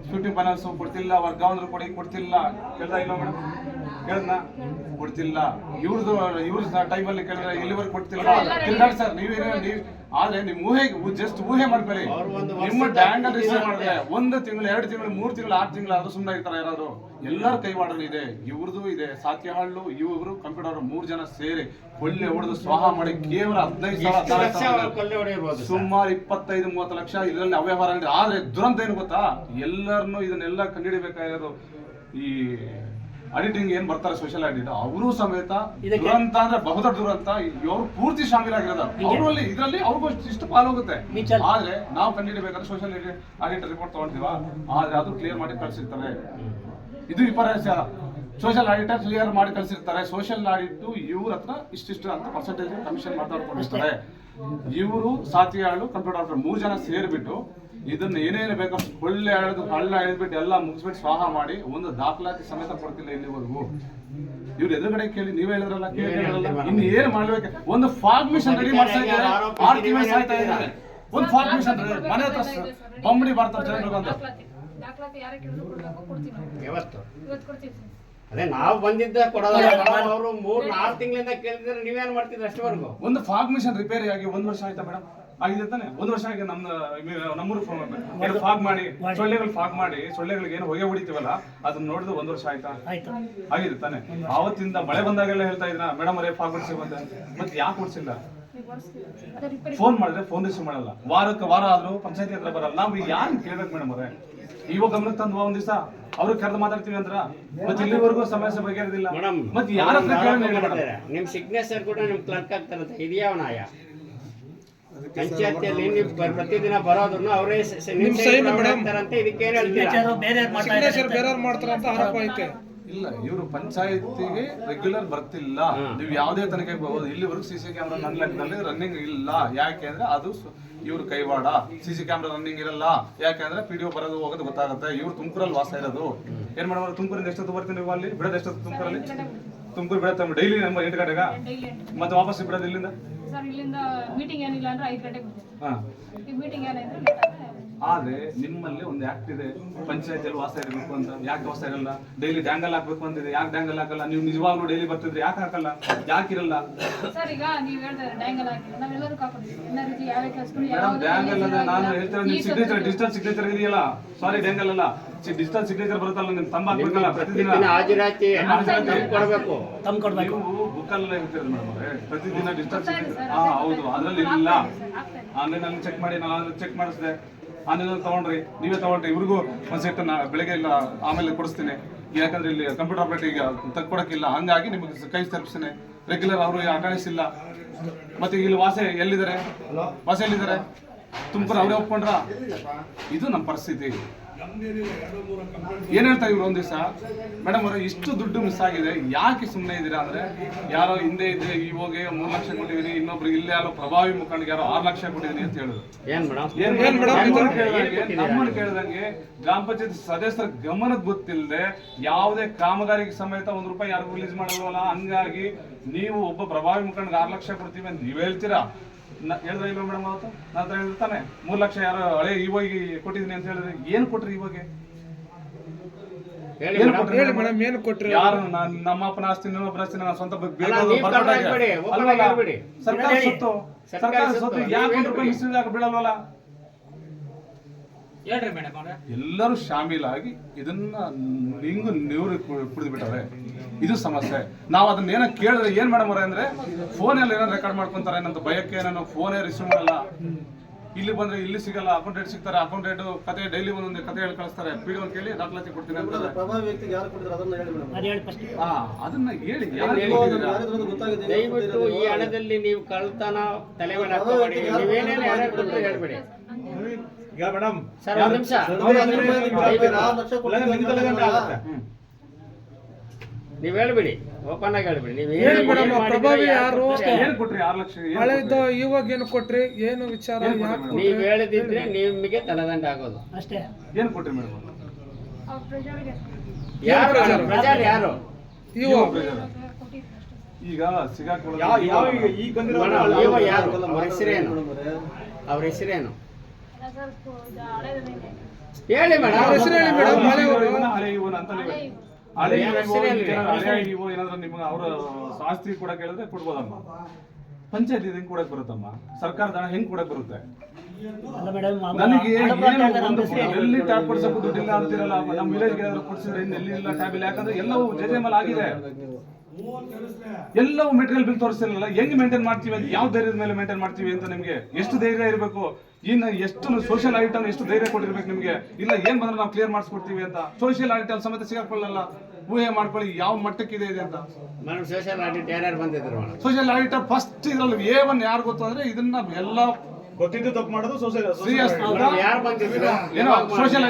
ಫಿಫ್ಟಿ ಫೈನಾನ್ಸ್ ಕೊಡ್ತಿಲ್ಲ ವರ್ಗಾವಣೆ ಕೊಡಿ ಕೊಡ್ತಿಲ್ಲ. ಕೇಳ್ತಾ ಇಲ್ಲ ಮೇಡಮ್ ಕೇಳ್ದ ಕೊಡ್ತಿಲ್ಲ. ಇವ್ರದ್ದು ಇವ್ರ ಟೈಮಲ್ಲಿ ಕೇಳಿದ್ರೆ ಇಲ್ಲಿವರೆಗೆ ಕೊಡ್ತಿಲ್ಲ. ತಿರ್ಗಾಡಿ ಸರ್ ನೀವೇ ನೀವು ಆದ್ರೆ ನಿಮ್ ಊಹೆಗೆ ಜಸ್ಟ್ ಊಹೆ ಮಾಡ್ಕೊಳ್ಳಿ. ನಿಮ್ಮ ಡ್ಯಾಂಗಲ್ ರಿಸೀವ್ ಮಾಡಿದ್ರೆ ಒಂದು ತಿಂಗಳು ಎರಡು ತಿಂಗಳು ಮೂರು ತಿಂಗಳು ಆರು ತಿಂಗಳು ಆದ್ರೂ ಸುಮ್ಮನೆ ಇರ್ತಾರೆ ಯಾರಾದ್ರು ಎಲ್ಲರ ಕೈವಾಡಲ್ಲಿ ಇದೆ. ಇವ್ರದ್ದು ಇದೆ. ಸಾತ್ಯಹಾಳು ಇವರು ಕಂಪ್ಯೂಟರ್ ಮೂರು ಜನ ಸೇರಿ ಒಳ್ಳೆ ಹೊಡೆದು ಸ್ವಾಹ ಮಾಡಿ ಕೇವಲ ಹದಿನೈದು ಕೊಲ್ಲೆ? ಸುಮಾರು ಇಪ್ಪತ್ತೈದು ಮೂವತ್ತು ಲಕ್ಷ ಇದರಲ್ಲಿ ಅವ್ಯವಹಾರ ಆದ್ರೆ ದುರಂತ ಏನು ಗೊತ್ತಾ? ಎಲ್ಲರನ್ನು ಇದನ್ನೆಲ್ಲ ಕಂಡುಹಿಡಿಬೇಕಾಗಿರೋದು ಈ ಆಡಿಟಿಂಗ್ ಏನ್ ಬರ್ತಾರೆ ಸೋಷಿಯಲ್ ಆಡಿಟ್ ಅವರು ಸಮೇತ ದುರಂತ ಅಂದ್ರೆ ಬಹುದೊಡ್ಡ ದುರಂತ. ಇವ್ರು ಪೂರ್ತಿ ಶಾಮೀಲಾಗಿರೋದು ಅವರಲ್ಲಿ ಇದರಲ್ಲಿ ಅವ್ರಿಗೂ ಇಷ್ಟು ಪಾಲೋಗುತ್ತೆ. ಆದ್ರೆ ನಾವು ಕಂಡಿಡಬೇಕಾದ್ರೆ ಸೋಷಿಯಲ್ ಆಡಿಟ್ ರಿಪೋರ್ಟ್ ತಗೊಂಡಿವ ಆದ್ರೆ ಅದು ಕ್ಲಿಯರ್ ಮಾಡಿ ಕಳ್ಸಿರ್ತಾರೆ. ಇದು ವಿಪರ್ಯಾಸ ಸೋಷಿಯಲ್ ಆಡಿಟರ್ ಕ್ಲಿಯರ್ ಮಾಡಿ ಕಳ್ಸಿರ್ತಾರೆ. ಸೋಷಿಯಲ್ ಆಡಿಟ್ ಇವ್ರ ಹತ್ರ ಇಷ್ಟಿಷ್ಟು ಅಂತ ಪರ್ಸೆಂಟೇಜ್ ಕಮಿಷನ್ ಮಾತಾಡ್ಕೊಂಡಿರ್ತಾರೆ ಇವರು ಸಾತಿಯಾಳು ಕಂಪ್ಯೂಟರ್ ಮೂರು ಜನ ಸೇರಿಬಿಟ್ಟು ಇದನ್ನ ಏನೇನು ಬೇಕು ಒಳ್ಳೆ ಎಳೆದು ಹಳ್ಳ ಎಳೆದ್ಬಿಟ್ಟು ಎಲ್ಲ ಮುಗಿಸ್ಬಿಟ್ಟು ಸ್ವಾಹ ಮಾಡಿ ಒಂದು ದಾಖಲಾತಿ ಸಮೇತ ಕೊಡ್ತಿಲ್ಲ ಇಲ್ಲಿವರೆಗೂ. ಇವ್ರು ಎದುರುಗಡೆ ಕೇಳಿ ನೀವೇ ಹೇಳಿದ್ರಲ್ಲ ಕೇಳಿ ಇನ್ನು ಏನ್ ಮಾಡ್ಬೇಕು? ಒಂದು ಫಾಗ್ ಮಿಷನ್ ರೆಡಿ ಮಾಡ್ತಾ ಇದ್ದಾರೆ. ಇದ್ದಾರೆ. ಒಂದು ಫಾರ್ಮಿಷನ್ ಮನೆ ಹತ್ರ ಬಂಬಡಿ ಬರ್ತಾರೆ ಜನರಿಗೆ ಅಂತ ಅದೇ ನಾವು ಬಂದಿದ್ದ ಕೊಡೋದಲ್ಲ ಅವರು ಮೂರ್ ನಾಲ್ಕು ತಿಂಗಳಿಂದ ಕೇಳಿದ್ರೆ ನೀವೇನ್ ಮಾಡ್ತಿದ್ರಿ ಅಷ್ಟವರೆಗೂ ಒಂದು ಫಾಗ್ ಮಿಷನ್ ರಿಪೇರಿ ಆಗಿ ಒಂದ್ ವರ್ಷ ಆಯ್ತಾ ಮೇಡಮ್? ಆಗಿದೆ ತಾನೆ. ಒಂದ್ ವರ್ಷ ಆಗಿ ನಮ್ಮ ನಮ್ಮೂರು ಫಾಗ್ ಮಾಡಿ ಸೊಳ್ಳೆಗಳು ಫಾಗ್ ಮಾಡಿ ಸೊಳ್ಳೆಗಳಿಗೆ ಏನು ಹೊಗೆ ಹೊಡಿತೀವಲ್ಲ ಅದನ್ನ ನೋಡಿದ್ರೆ ಒಂದ್ ವರ್ಷ ಆಯ್ತಾ? ಆಯ್ತು. ಆಗಿದೆ ತಾನೆ. ಅವತ್ತಿಂದ ಮಳೆ ಬಂದಾಗೆಲ್ಲ ಹೇಳ್ತಾ ಇದ್ರ ಮೇಡಮ್ ಅವರೇ ಫಾಗ್ ಹೊಡಿಸಿ ಬಂದೆ ಮತ್ತೆ ಯಾಕೆ ಹೊಡ್ಸಿಲ್ಲ? ಫೋನ್ ಮಾಡಿದ್ರೆ ಫೋನ್ ರಿಸೀವ್ ಮಾಡಲ್ಲ. ವಾರಕ್ಕೆ ವಾರ ಆದ್ರೂ ಪಂಚಾಯತಿ ಹತ್ರ ಬರಲ್ಲ. ನಾವು ಯಾರು ಕೇಳ್ಬೇಕು ಮೇಡಮ್ ಅವರೇ? ಇವಾಗ ಗಮನಕ್ಕೆ ತಂದ್ವಾ ಒಂದ್ ದಿವಸ ಅವ್ರು ಕರೆದು ಮಾತಾಡ್ತೀವಿ ಅಂದ್ರ? ಮತ್ತೆ ಇಲ್ಲಿವರೆಗೂ ಸಮಸ್ಯೆ ಬಗೆಹರಿದಿಲ್ಲ ಮೇಡಮ್ ಮತ್ತೆ ಯಾರ ನಿಮ್ ಸಿಗ್ನೇಚರ್ ಕೂಡ ನಿಮ್ ಕ್ಲರ್ಕ್ ಆಗ್ತಾರಂತೆ. ಇದೆಯಾ ನಾಯ? ಪಂಚಾಯತಿಯಲ್ಲಿ ನೀವು ಬ- ಪ್ರತಿದಿನ ಬರೋದನ್ನು ಅವರೇ ಆಗ್ತಾರಂತೆ ಇದಕ್ಕೆ ಏನ್ ಹೇಳ್ತೀರಾ? ಸಿಗ್ನೇಚರು ಬೇರೆ ಮಾಡ್ತಾ ಇದ್ದಾರೆ? ಇಲ್ಲ ಇವರು ಪಂಚಾಯತಿಗೆ ರೆಗ್ಯುಲರ್ ಬರ್ತಿಲ್ಲ. ನೀವು ಯಾವುದೇ ತನಕ ಹೋಗೋದು. ಇಲ್ಲಿವರೆಗೂ ಸಿ ಸಿ ಕ್ಯಾಮ್ರಾ ನನ್ನ ಲೆಕ್ಕದಲ್ಲಿ ರನ್ನಿಂಗ್ ಇಲ್ಲ. ಯಾಕೆ ಅಂದ್ರೆ ಅದು ಇವ್ರ ಕೈವಾಡ. ಸಿ ಸಿ ಕ್ಯಾಮ್ರಾ ರನ್ನಿಂಗ್ ಇರಲ್ಲ. ಯಾಕೆಂದ್ರೆ ಪಿ ಡಿ ಒ ಬರೋದು ಹೋಗೋದು ಗೊತ್ತಾಗುತ್ತೆ. ಇವ್ರು ತುಮಕೂರಲ್ಲಿ ವಾಸ ಇರೋದು. ಏನ್ ಮಾಡೋದು ತುಮಕೂರಿಂದ ಎಷ್ಟೊತ್ತು ಬರ್ತೀನಿ ನೀವು ಅಲ್ಲಿ? ಬಿಡೋದು ಎಷ್ಟೊತ್ತು ತುಮಕೂರಲ್ಲಿ? ತುಮಕೂರು ಬಿಡತ್ತೆ ಡೈಲಿ ನಮ್ಮ ಎಂಟು ಗಂಟೆಗ? ಮತ್ತೆ ವಾಪಸ್ ಬಿಡೋದು ಇಲ್ಲಿಂದ? ಸರ್ ಇಲ್ಲಿಂದ ಮೀಟಿಂಗ್ ಏನಿಲ್ಲ ಅಂದ್ರೆ ಐದು ಗಂಟೆಗೆ ಬರ್ತೀವಿ ಹಾ. ಈ ಮೀಟಿಂಗ್ ಏನಿದ್ರೆ ಲೇಟ್ ಆದರೆ ನಿಮ್ಮಲ್ಲಿ ಒಂದು ಆಕ್ಟ್ ಇದೆ. ಪಂಚಾಯತಿಯಲ್ಲಿ ವಾಸ ಇರಬೇಕು ಅಂತ. ಯಾಕೆ ವಾಸ ಇರಲ್ಲ? ಡೈಲಿ ಡ್ಯಾಂಗಲ್ ಹಾಕ್ಬೇಕು ಅಂತಿದೆ. ಯಾಕೆ ಡ್ಯಾಂಗಲ್ ಹಾಕಲ್ಲ? ನೀವು ನಿಜವಾಗ್ಲೂ ಡೈಲಿ ಬರ್ತಿದ್ರೆ ಯಾಕೆ ಹಾಕಲ್ಲ? ಯಾಕೆ ಇರಲ್ಲ? ಸರ್ ಈಗ ನೀವು ಹೇಳ್ತಾರೆ ಡ್ಯಾಂಗಲ್ ಹಾಕಿಲ್ಲ. ನಾವೆಲ್ಲರೂ ಮೇಡಮ್ ಡ್ಯಾಂಗಲ್ ಅಂದ್ರೆ ನಾನು ಹೇಳ್ತೇನೆ ನಿಮ್ ಸಿಗ್ನೇಚರ್ ಡಿಜಿಟಲ್ ಸಿಗ್ನೇಚರ್ ಇದೆಯಲ್ಲ? ಸಾರಿ ಡ್ಯಾಂಗಲ್ ಅಲ್ಲ ಡಿಜಿಟಲ್ ಸಿಗ್ನೇಚರ್ ಬರುತ್ತಲ್ಲ ನಿಮ್ ತಂಬ ಹಾಕ್ಬೇಕಲ್ಲ ಪ್ರತಿದಿನ? ಹಾಜರಾತಿ ಕೊಡ್ಬೇಕು. ಬುಕ್ ಬುಕ್ಕಲ್ಲ ಇರ್ತೀರ ಮೇಡಮ್ ಅವರೇ? ಪ್ರತಿದಿನ ಡಿಜಿಟಲ್ ಸಿಗ್ನೇಚರ್ ಹಾ ಹೌದು. ಅದ್ರಲ್ಲಿ ಇಲ್ಲ. ಆನ್ಲೈನ್ ಅಲ್ಲಿ ಚೆಕ್ ಮಾಡಿ ನಾನು ಚೆಕ್ ಮಾಡಿಸಿದೆ. ಆನ್ಲೈನ್ ತಗೊಂಡ್ರಿ ನೀವೇ ತಗೊಂಡ್ರಿ ಇವ್ರಿಗೂ ಒಂದು ಸೆಟ್ ನಾ ಬೆಳಗ್ಗೆ ಇಲ್ಲ ಆಮೇಲೆ ಕೊಡಿಸ್ತೀನಿ. ಯಾಕಂದ್ರೆ ಇಲ್ಲಿ ಕಂಪ್ಯೂಟರ್ ಆಪರೇಟ್ ಈಗ ತಕ್ಕೊಡಕ್ಕಿಲ್ಲ. ಹಂಗಾಗಿ ನಿಮಗೆ ಕೈ ತರ್ಪಿಸ್ತೇನೆ ರೆಗ್ಯುಲರ್ ಅವರು ಆಟಾಡಿಸಿಲ್ಲ. ಮತ್ತೆ ಇಲ್ಲಿ ವಾಸೆ ಎಲ್ಲಿದ್ದಾರೆ? ವಾಸೆ ಎಲ್ಲಿದ್ದಾರೆ? ತುಮಕೂರು ಅವರೇ ಒಪ್ಕೊಂಡ್ರ? ಇದು ನಮ್ಮ ಪರಿಸ್ಥಿತಿ. ಏನ್ ಹೇಳ್ತಾ ಇವ್ರು ಒಂದ್ ದಿವಸ? ಮೇಡಮ್ ಅವರು ಇಷ್ಟು ದುಡ್ಡು ಮಿಸ್ ಆಗಿದೆ. ಯಾಕೆ ಸುಮ್ಮನೆ ಇದ್ದೀರಾ ಅಂದ್ರೆ ಯಾರೋ ಹಿಂದೆ ಇದ್ರೆ ಹೋಗಿ ಮೂರ್ ಲಕ್ಷ ಕೊಟ್ಟಿದೀನಿ ಇನ್ನೊಬ್ರು ಇಲ್ಲೇ ಯಾರೋ ಪ್ರಭಾವಿ ಮುಖಂಡಿಗೆ ಯಾರೋ ಆರ್ ಲಕ್ಷ ಕೊಟ್ಟಿದೀನಿ ಅಂತ ಹೇಳಿದ್ರು ನಮ್ಮನ್ನು ಕೇಳಿದಂಗೆ ಗ್ರಾಮ ಪಂಚಾಯತ್ ಸದಸ್ಯರ ಗಮನಕ್ಕೆ ಗೊತ್ತಿಲ್ಲದೆ ಯಾವುದೇ ಕಾಮಗಾರಿಗೆ ಸಮೇತ ಒಂದ್ ರೂಪಾಯಿ ಯಾರು ರಿಲೀಸ್ ಮಾಡಲ್ವಲ್ಲ? ಹಂಗಾಗಿ ನೀವು ಒಬ್ಬ ಪ್ರಭಾವಿ ಮುಖಂಡಗೆ ಆರ್ ಲಕ್ಷ ಕೊಡ್ತೀವಿ ಅಂತ ನೀವ್ ಹೇಳ್ತೀರಾ? ಹೇಳಿದ್ರ ಇಲ್ವಾ ಮೇಡಮ್ ಅವತ್ತು? ನನ್ನ ಹತ್ರ ಹೇಳಿರ್ತಾನೆ ಮೂರ್ ಲಕ್ಷ ಯಾರೋ ಹಳೆ ಇವಾಗ ಕೊಟ್ಟಿದ್ದೀನಿ ಅಂತ ಹೇಳಿದ್ರೆ ಏನ್ ಕೊಟ್ರಿ ಇವಾಗ? ಹೇಳಿ ಮೇಡಮ್. ಏನು ಕೊಟ್ರಿ? ಯಾರು ನಾನ್ ನಮ್ಮ ಅಪ್ಪನ ಆಸ್ತಿ ನಿಮ್ಮ ಅಪ್ಪನ ಆಸ್ತಿ ನನ್ನ ಸ್ವಂತ? ಸರ್ಕಾರ. ಸೊತ್ತು. ಸರ್ಕಾರ ಸೊತ್ತು, ಯಾಕೆ. ರೂಪಾಯಿ ಮಿಸ್ಯೂಸ್ ಆಗಿ ಅವ್ರೆ ಎಲ್ಲರೂ ಶಾಮೀಲಾಗಿ ಇದನ್ನ ನಿಂಗು ನೀರು ಕುಡಿದು ಬಿಟ್ಟವ್ರೆ ಇದು ಸಮಸ್ಯೆ. ನಾವು ಅದನ್ನ ಏನೋ ಕೇಳಿದ್ರೆ ಏನ್ ಮೇಡಮ್ ಅವ್ರೆ ಅಂದ್ರೆ ಫೋನಲ್ಲಿ ಏನೋ ರೆಕಾರ್ಡ್ ಮಾಡ್ಕೊಂತಾರೆ ಅನ್ನೋ ಭಯಕ್ಕೆ ಏನೋ ಫೋನೇ ರಿಸೀವ್ ಮಾಡಲ್ಲ. ಇಲ್ಲಿ ಬಂದ್ರೆ ಇಲ್ಲಿ ಸಿಗಲ್ಲ ಅಕೌಂಟೆಂಟ್ ಸಿಗ್ತಾರೆ ಅಕೌಂಟೆಂಟ್ ಕತೆ ಡೈಲಿ ಒಂದೊಂದು ಕತೆ ಹೇಳಿ ಕಳಿಸ್ತಾರೆ. ಪಿ ಒಂದು ಕೇಳಿ ದಾಖಲಾತಿ ಕೊಡ್ತೀನಿ ಅಂತಾರೆ. ಹಾ ಅದನ್ನ ಹೇಳಿ. ದಯವಿಟ್ಟು ಈ ಹಣದಲ್ಲಿ ನೀವು ಕಳ್ತನ ತಲೆ ಮೇಲೆ ಹಾಕೋಬೇಡಿ ನೀವೇನೇನು ಯಾರ್ಯಾರು ಕೊಟ್ಟರು ಹೇಳ್ಬೇಡಿ. ಈಗ ಮೇಡಮ್ ಸರ್ ಒಂದ್ ನಿಮಿಷ. ಹ್ಮ್. ನೀವ್ ಹೇಳ್ಬಿಡಿ ಓಪನ್ ಆಗಿ ಹೇಳ್ಬಿಡಿ ನೀವು ಹೇಳಿ ಮೇಡಮ್, ಪ್ರಭಾವಿ ಯಾರು? ಏನ್ ಕೊಟ್ರಿ ಆರು ಲಕ್ಷ ಏನ್ ಹಳೆದು ಇವಾಗ ಏನು ಕೊಟ್ರಿ? ಏನು ವಿಚಾರ? ನೀವ್ ಹೇಳಿದಿದ್ರೆ ನಿಮಗೆ ತಲೆದಂಡ ಆಗೋದು. ಅಷ್ಟೇ. ಏನ್ ಕೊಟ್ರಿ ಮೇಡಮ್ ಯಾರು ಪ್ರಜಾರ್ ಯಾರು? ಇವು. ಕೊಟ್ಟಿದ್ರು ಈಗ ಸಿಗಾಕೊಳ್ಳೋದು ಯಾವ ಯಾವ ಈ ಬಂದಿರೋ ಮೇಡಮ್, ಯಾರು? ಅವ್ರ ಹೆಸರೇನು? ಅವ್ರ ಹೆಸರೇನು ಅಲ್ಲ ಸರ್ ಇದು ಹಳೇದಿದೆ ಹೇಳಿ ಮೇಡಮ್ ಹೆಸರು ಹೇಳಿ ಮೇಡಮ್ ಹಳೆ ಇವನ್ ಅಂತ ಹಳೆ ಇವು, ಏನಾದ್ರು ನಿಮ್ಗೆ ಅವರ ಆಸ್ತಿ ಕೂಡ ಕೇಳಿದ್ರೆ ಕೊಡ್ಬೋದಮ್ಮ. ಪಂಚಾಯತ್ ಹೆಂಗ್ ಕೊಡಕ್ ಬರುತ್ತಮ್ಮ? ಸರ್ಕಾರದ ಹಣ ಹೆಂಗ್ ಕೊಡಕ್ ಬರುತ್ತೆ? ನನಗೆ ಒಂದು ಎಲ್ಲಿ ಟ್ಯಾಬ್ ಕೊಡ್ಸಕ್ಕೆ ದುಡ್ಡಿಲ್ಲ ಅಂತಿರಲ್ಲ ನಮ್ಮ ವಿಲೇಜ್ಗೆ ಏನಾದ್ರು ಕೊಡ್ಸಿದ್ರೆ ಇನ್ನು ಎಲ್ಲಿ ಇಲ್ಲ ಟ್ಯಾಬ್ ಇಲ್ಲ ಯಾಕಂದ್ರೆ ಎಲ್ಲವೂ ಜಜೆಮಲ್ ಆಗಿದೆ. ಎಲ್ಲವೂ ಮೆಟೀರಿಯಲ್ ಬಿಲ್ ತೋರಿಸ್ತಿರಲ್ಲ ಹೆಂಗ್ ಮೇಂಟೈನ್ ಮಾಡ್ತೀವಿ ಅಂತ ಯಾವ ಧೈರ್ಯದ ಮೇಲೆ ಮೇಂಟೈನ್ ಮಾಡ್ತೀವಿ ಅಂತ ನಿಮ್ಗೆ? ಎಷ್ಟು ಧೈರ್ಯ ಇರಬೇಕು? ಇನ್ನು ಎಷ್ಟು ಸೋಷಿಯಲ್ ಐಟಮ್ ಎಷ್ಟು ಧೈರ್ಯ ಕೊಟ್ಟಿರ್ಬೇಕು ನಿಮಗೆ? ಇಲ್ಲ ಏನ್ ಬಂದ್ರೆ ನಾವು ಕ್ಲಿಯರ್ ಮಾಡಿಸ್ಕೊಡ್ತೀವಿ ಅಂತ. ಸೋಷಿಯಲ್ ಐಟಮ್ ಸಮೇತ ಸಿಗಾಕೊಳ್ಳಲ್ಲ. ಊಹೆ ಮಾಡ್ಕೊಳ್ಳಿ ಯಾವ ಮಟ್ಟಕ್ಕೆ ಇದೆ ಅಂತ. ಸೋಷಿಯಲ್ ಆಡಿಟ್ ಯಾರ್ಯಾರು ಬಂದಿದ್ರು ಮೇಡಮ್? ಸೋಷಿಯಲ್ ಆಡಿಟರ್ ಫಸ್ಟ್ ಇದ್ರಲ್ಲಿ ಏ ಒನ್ ಯಾರು ಗೊತ್ತು ಅಂದ್ರೆ ಇದನ್ನ ಎಲ್ಲ ಗೊತ್ತಿದ್ದು ತಪ್ಪು ಮಾಡೋದು ಸೋಷಿಯಲ್ ಏನೋ ಸೋಷಿಯಲ್?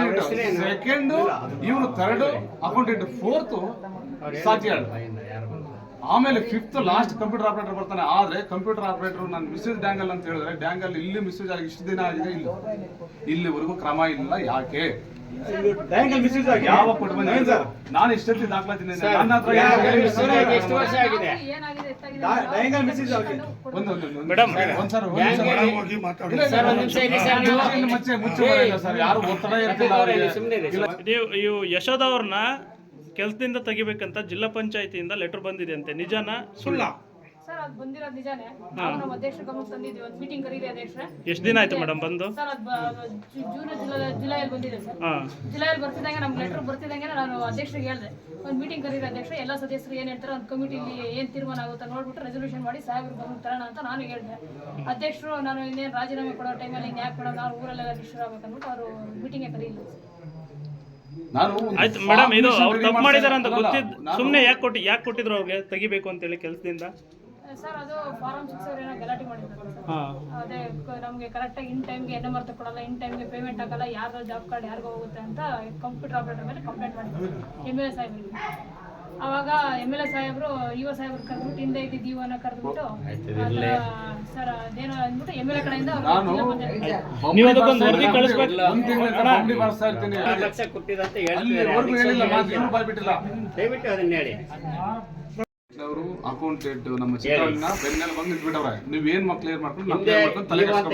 ಸೆಕೆಂಡ್ ಇವನು ಥರ್ಡ್ ಅಕೌಂಟೆಂಟ್ ಫೋರ್ತ್ ಅವ್ರು ಆಮೇಲೆ ಫಿಫ್ತ್ ಲಾಸ್ಟ್ ಕಂಪ್ಯೂಟರ್ ಆಪರೇಟರ್ ಬರ್ತಾನೆ. ಆದ್ರೆ ಕಂಪ್ಯೂಟರ್ ಆಪರೇಟರ್ ನಾನು ಮಿಸ್ಯೂಸ್ ಡ್ಯಾಂಗಲ್ ಅಂತ ಹೇಳಿದ್ರೆ ಡ್ಯಾಂಗಲ್ ಇಲ್ಲಿ ಮಿಸ್ಯೂಸ್ ಆಗಿ ಇಷ್ಟು ದಿನ ಆಗಿದೆ ಇಲ್ಲ. ಇಲ್ಲಿವರೆಗೂ ಕ್ರಮ ಇಲ್ಲ ಯಾಕೆ? ಯಾವ ಕೊಟ್ಟು ನಾನು ಎಷ್ಟೊತ್ತಿ ದಾಖಲಾತೀನಿ ನನ್ನ ಹತ್ರ. ಎಷ್ಟು ವರ್ಷ ಆಗಿದೆ? ನೀವು- ಯಶೋಧ ಅವ್ರನ್ನ ಕೆಲಸದಿಂದ ತೆಗಿಬೇಕಂತ ಜಿಲ್ಲಾ ಪಂಚಾಯತಿಯಿಂದ ಲೆಟರ್ ಬಂದಿದೆ ಅಂತೆ ನಿಜಾನ? ಸುಳ್ಳ. ಸರ್ ಅದು ಬಂದಿರೋದು ನಿಜಾನೇ. ನಾವು ನಮ್ಮ ಅಧ್ಯಕ್ಷರ ಗಮನಕ್ಕೆ ತಂದಿದ್ದೀವಿ. ಒಂದು ಮೀಟಿಂಗ್ ಕರೀರಿ ಅಧ್ಯಕ್ಷರೇ. ಎಷ್ಟು ದಿನ ಆಯ್ತು ಮೇಡಮ್ ಬಂದು? ಸರ್ ಅದು ಜೂನ್ ಜುಲೈ ಜುಲೈಯಲ್ಲಿ ಬಂದಿದೆ ಸರ್. ಹಾ. ಜುಲೈಯಲ್ಲಿ ಬರ್ತಿದ್ದಂಗೆ ನಮ್ಗೆ ಲೆಟರ್ ಬರ್ತಿದ್ದಂಗೆ ನಾನು ಅಧ್ಯಕ್ಷರಿಗೆ ಹೇಳಿದೆ. ಒಂದು ಮೀಟಿಂಗ್ ಕರೀರಿ ಅಧ್ಯಕ್ಷ ಎಲ್ಲ ಸದಸ್ಯರು ಏನು ಹೇಳ್ತಾರೆ ಒಂದು ಕಮಿಟಿಲಿ ಏನು ತೀರ್ಮಾನ ಆಗುತ್ತೆ ನೋಡ್ಬಿಟ್ಟು ರೆಸೊಲ್ಯೂಷನ್ ಮಾಡಿ ಸಾಹೇಬ್ರು ಬಂದು ತರೋಣ ಅಂತ ನಾನು ಹೇಳಿದೆ. ಅಧ್ಯಕ್ಷರು ನಾನು ಇನ್ನೇನು ರಾಜೀನಾಮೆ ಕೊಡೋ ಟೈಮಲ್ಲಿ ಹಿಂಗೆ ಯಾಕೆ ಕೊಡೋ ನಾನು ಊರಲ್ಲೆಲ್ಲ ಡಿಸ್ಟರ್ ಆಗ್ಬೇಕು ಅಂದ್ಬಿಟ್ಟು ಅವರು ಮೀಟಿಂಗೇ ಕರೀಲಿಲ್ಲ ನಾನು ಆಯ್ತು ಮೇಡಮ್ ಇದು ಅವ್ರು ತಪ್ಪು ಮಾಡಿದಾರೆ ಅಂತ ಗೊತ್ತಿದ್ದು ಸುಮ್ಮನೆ ಯಾಕೆ ಕೊಟ್ಟು ಯಾಕೆ ಕೊಟ್ಟಿದ್ರು ಅವ್ರಿಗೆ ತೆಗಿಬೇಕು ಅಂತೇಳಿ ಕೆಲಸದಿಂದ? ಸರ್ ಅದು ಫಾರಂ ಸಿಕ್ಸ್ ಅವ್ರು ಏನೋ ಗಲಾಟೆ ಮಾಡಿದ್ರು ಅದೇ ನಮಗೆ ಕರೆಕ್ಟಾಗಿ ಇನ್ ಟೈಮ್ಗೆ ಎನ್ ಮರ್ತ ಕೊಡಲ್ಲ ಇನ್ ಟೈಮ್ಗೆ ಪೇಮೆಂಟ್ ಆಗಲ್ಲ ಯಾರ್ದೋ ಜಾಬ್ ಕಾರ್ಡ್ ಯಾರಿಗೋ ಹೋಗುತ್ತೆ ಅಂತ ಕಂಪ್ಯೂಟರ್ ಆಪರೇಟರ್ ಮೇಲೆ ಕಂಪ್ಲೇಂಟ್ ಮಾಡಿದ್ರು ಎಂ ಎಲ್ ಎ ಸಾಹೇಬ್ರಿಗೆ. ಅವಾಗ ಎಂ ಎಲ್ ಎ ಸಾಹೇಬರು ಇವ ಸಾಹೇಬ್ರು ಕರೆದ್ಬಿಟ್ಟು ಹಿಂದೆ ಇದ್ದಿದ್ದು ಇವನ್ನ ಕರೆದ್ಬಿಟ್ಟು ಸರ್ ಅದೇನೋ ಅಂದ್ಬಿಟ್ಟು ಎಂ ಎಲ್ ಎ ಕಡೆಯಿಂದ ನೀವು ಅದಕ್ಕೊಂದು ವರದಿ ಕಳಿಸ್ಬೇಕು. ಒಂದ್ ಇರ್ತೀನಿ. ಲಕ್ಷ ಕೊಟ್ಟಿದಂತ ಹೇಳಿಲ್ಲ ದಯವಿಟ್ಟು ಅದನ್ನ ಹೇಳಿ. ಅವರು ಅಕೌಂಟೆಂಟ್ ನಮ್ಮ ಚಿತ್ರವನ್ನ ಬೆನ್ನೆಲ್ಲ ಬಂದು ನಿಂತ್ಬಿಟ್ಟವ್ರೆ ನೀವ್ ಏನ್ ಮಕ್ಳು ಏನ್ ಮಾಡ್ಕೊಂಡು ತಲೆ ಅಂತ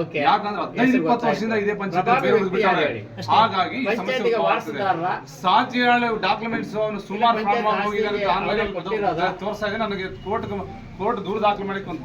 ಓಕೆ. ಯಾಕಂದ್ರೆ ಹದಿನೈದು ಇಪ್ಪತ್ತು ವರ್ಷದಿಂದ ಇದೇ ಪಂಚಾಯತ್ ಬೇರೆ ಬಿಟ್ಟವ್ರೆ. ಹಾಗಾಗಿ ಈ ಸಮಸ್ಯೆ ಪಂಚಾಯ್ತಿಗೆ. ವಾರಸುದಾರರ? ಸಾಧ್ಯ ಡಾಕ್ಯುಮೆಂಟ್ಸ್ ಅವನು ಸುಮಾರು ಪಂಚಾಯ್ತಿ ಫಾರ್ಮ್ ಹೋಗಿದ್ದಾರೆ ಆಸ್ತಿಗೆ ಆನ್ಲೈನ್ ಅವರೇ ಕೊಟ್ಟಿರೋದಾ? ತೋರ್ಸ್ತಾ ಇದೆ ನನಗೆ ಕೋರ್ಟ್ ಕೋರ್ಟ್ ದೂರ ದಾಖಲೆ ಮಾಡಿ ಒಂದು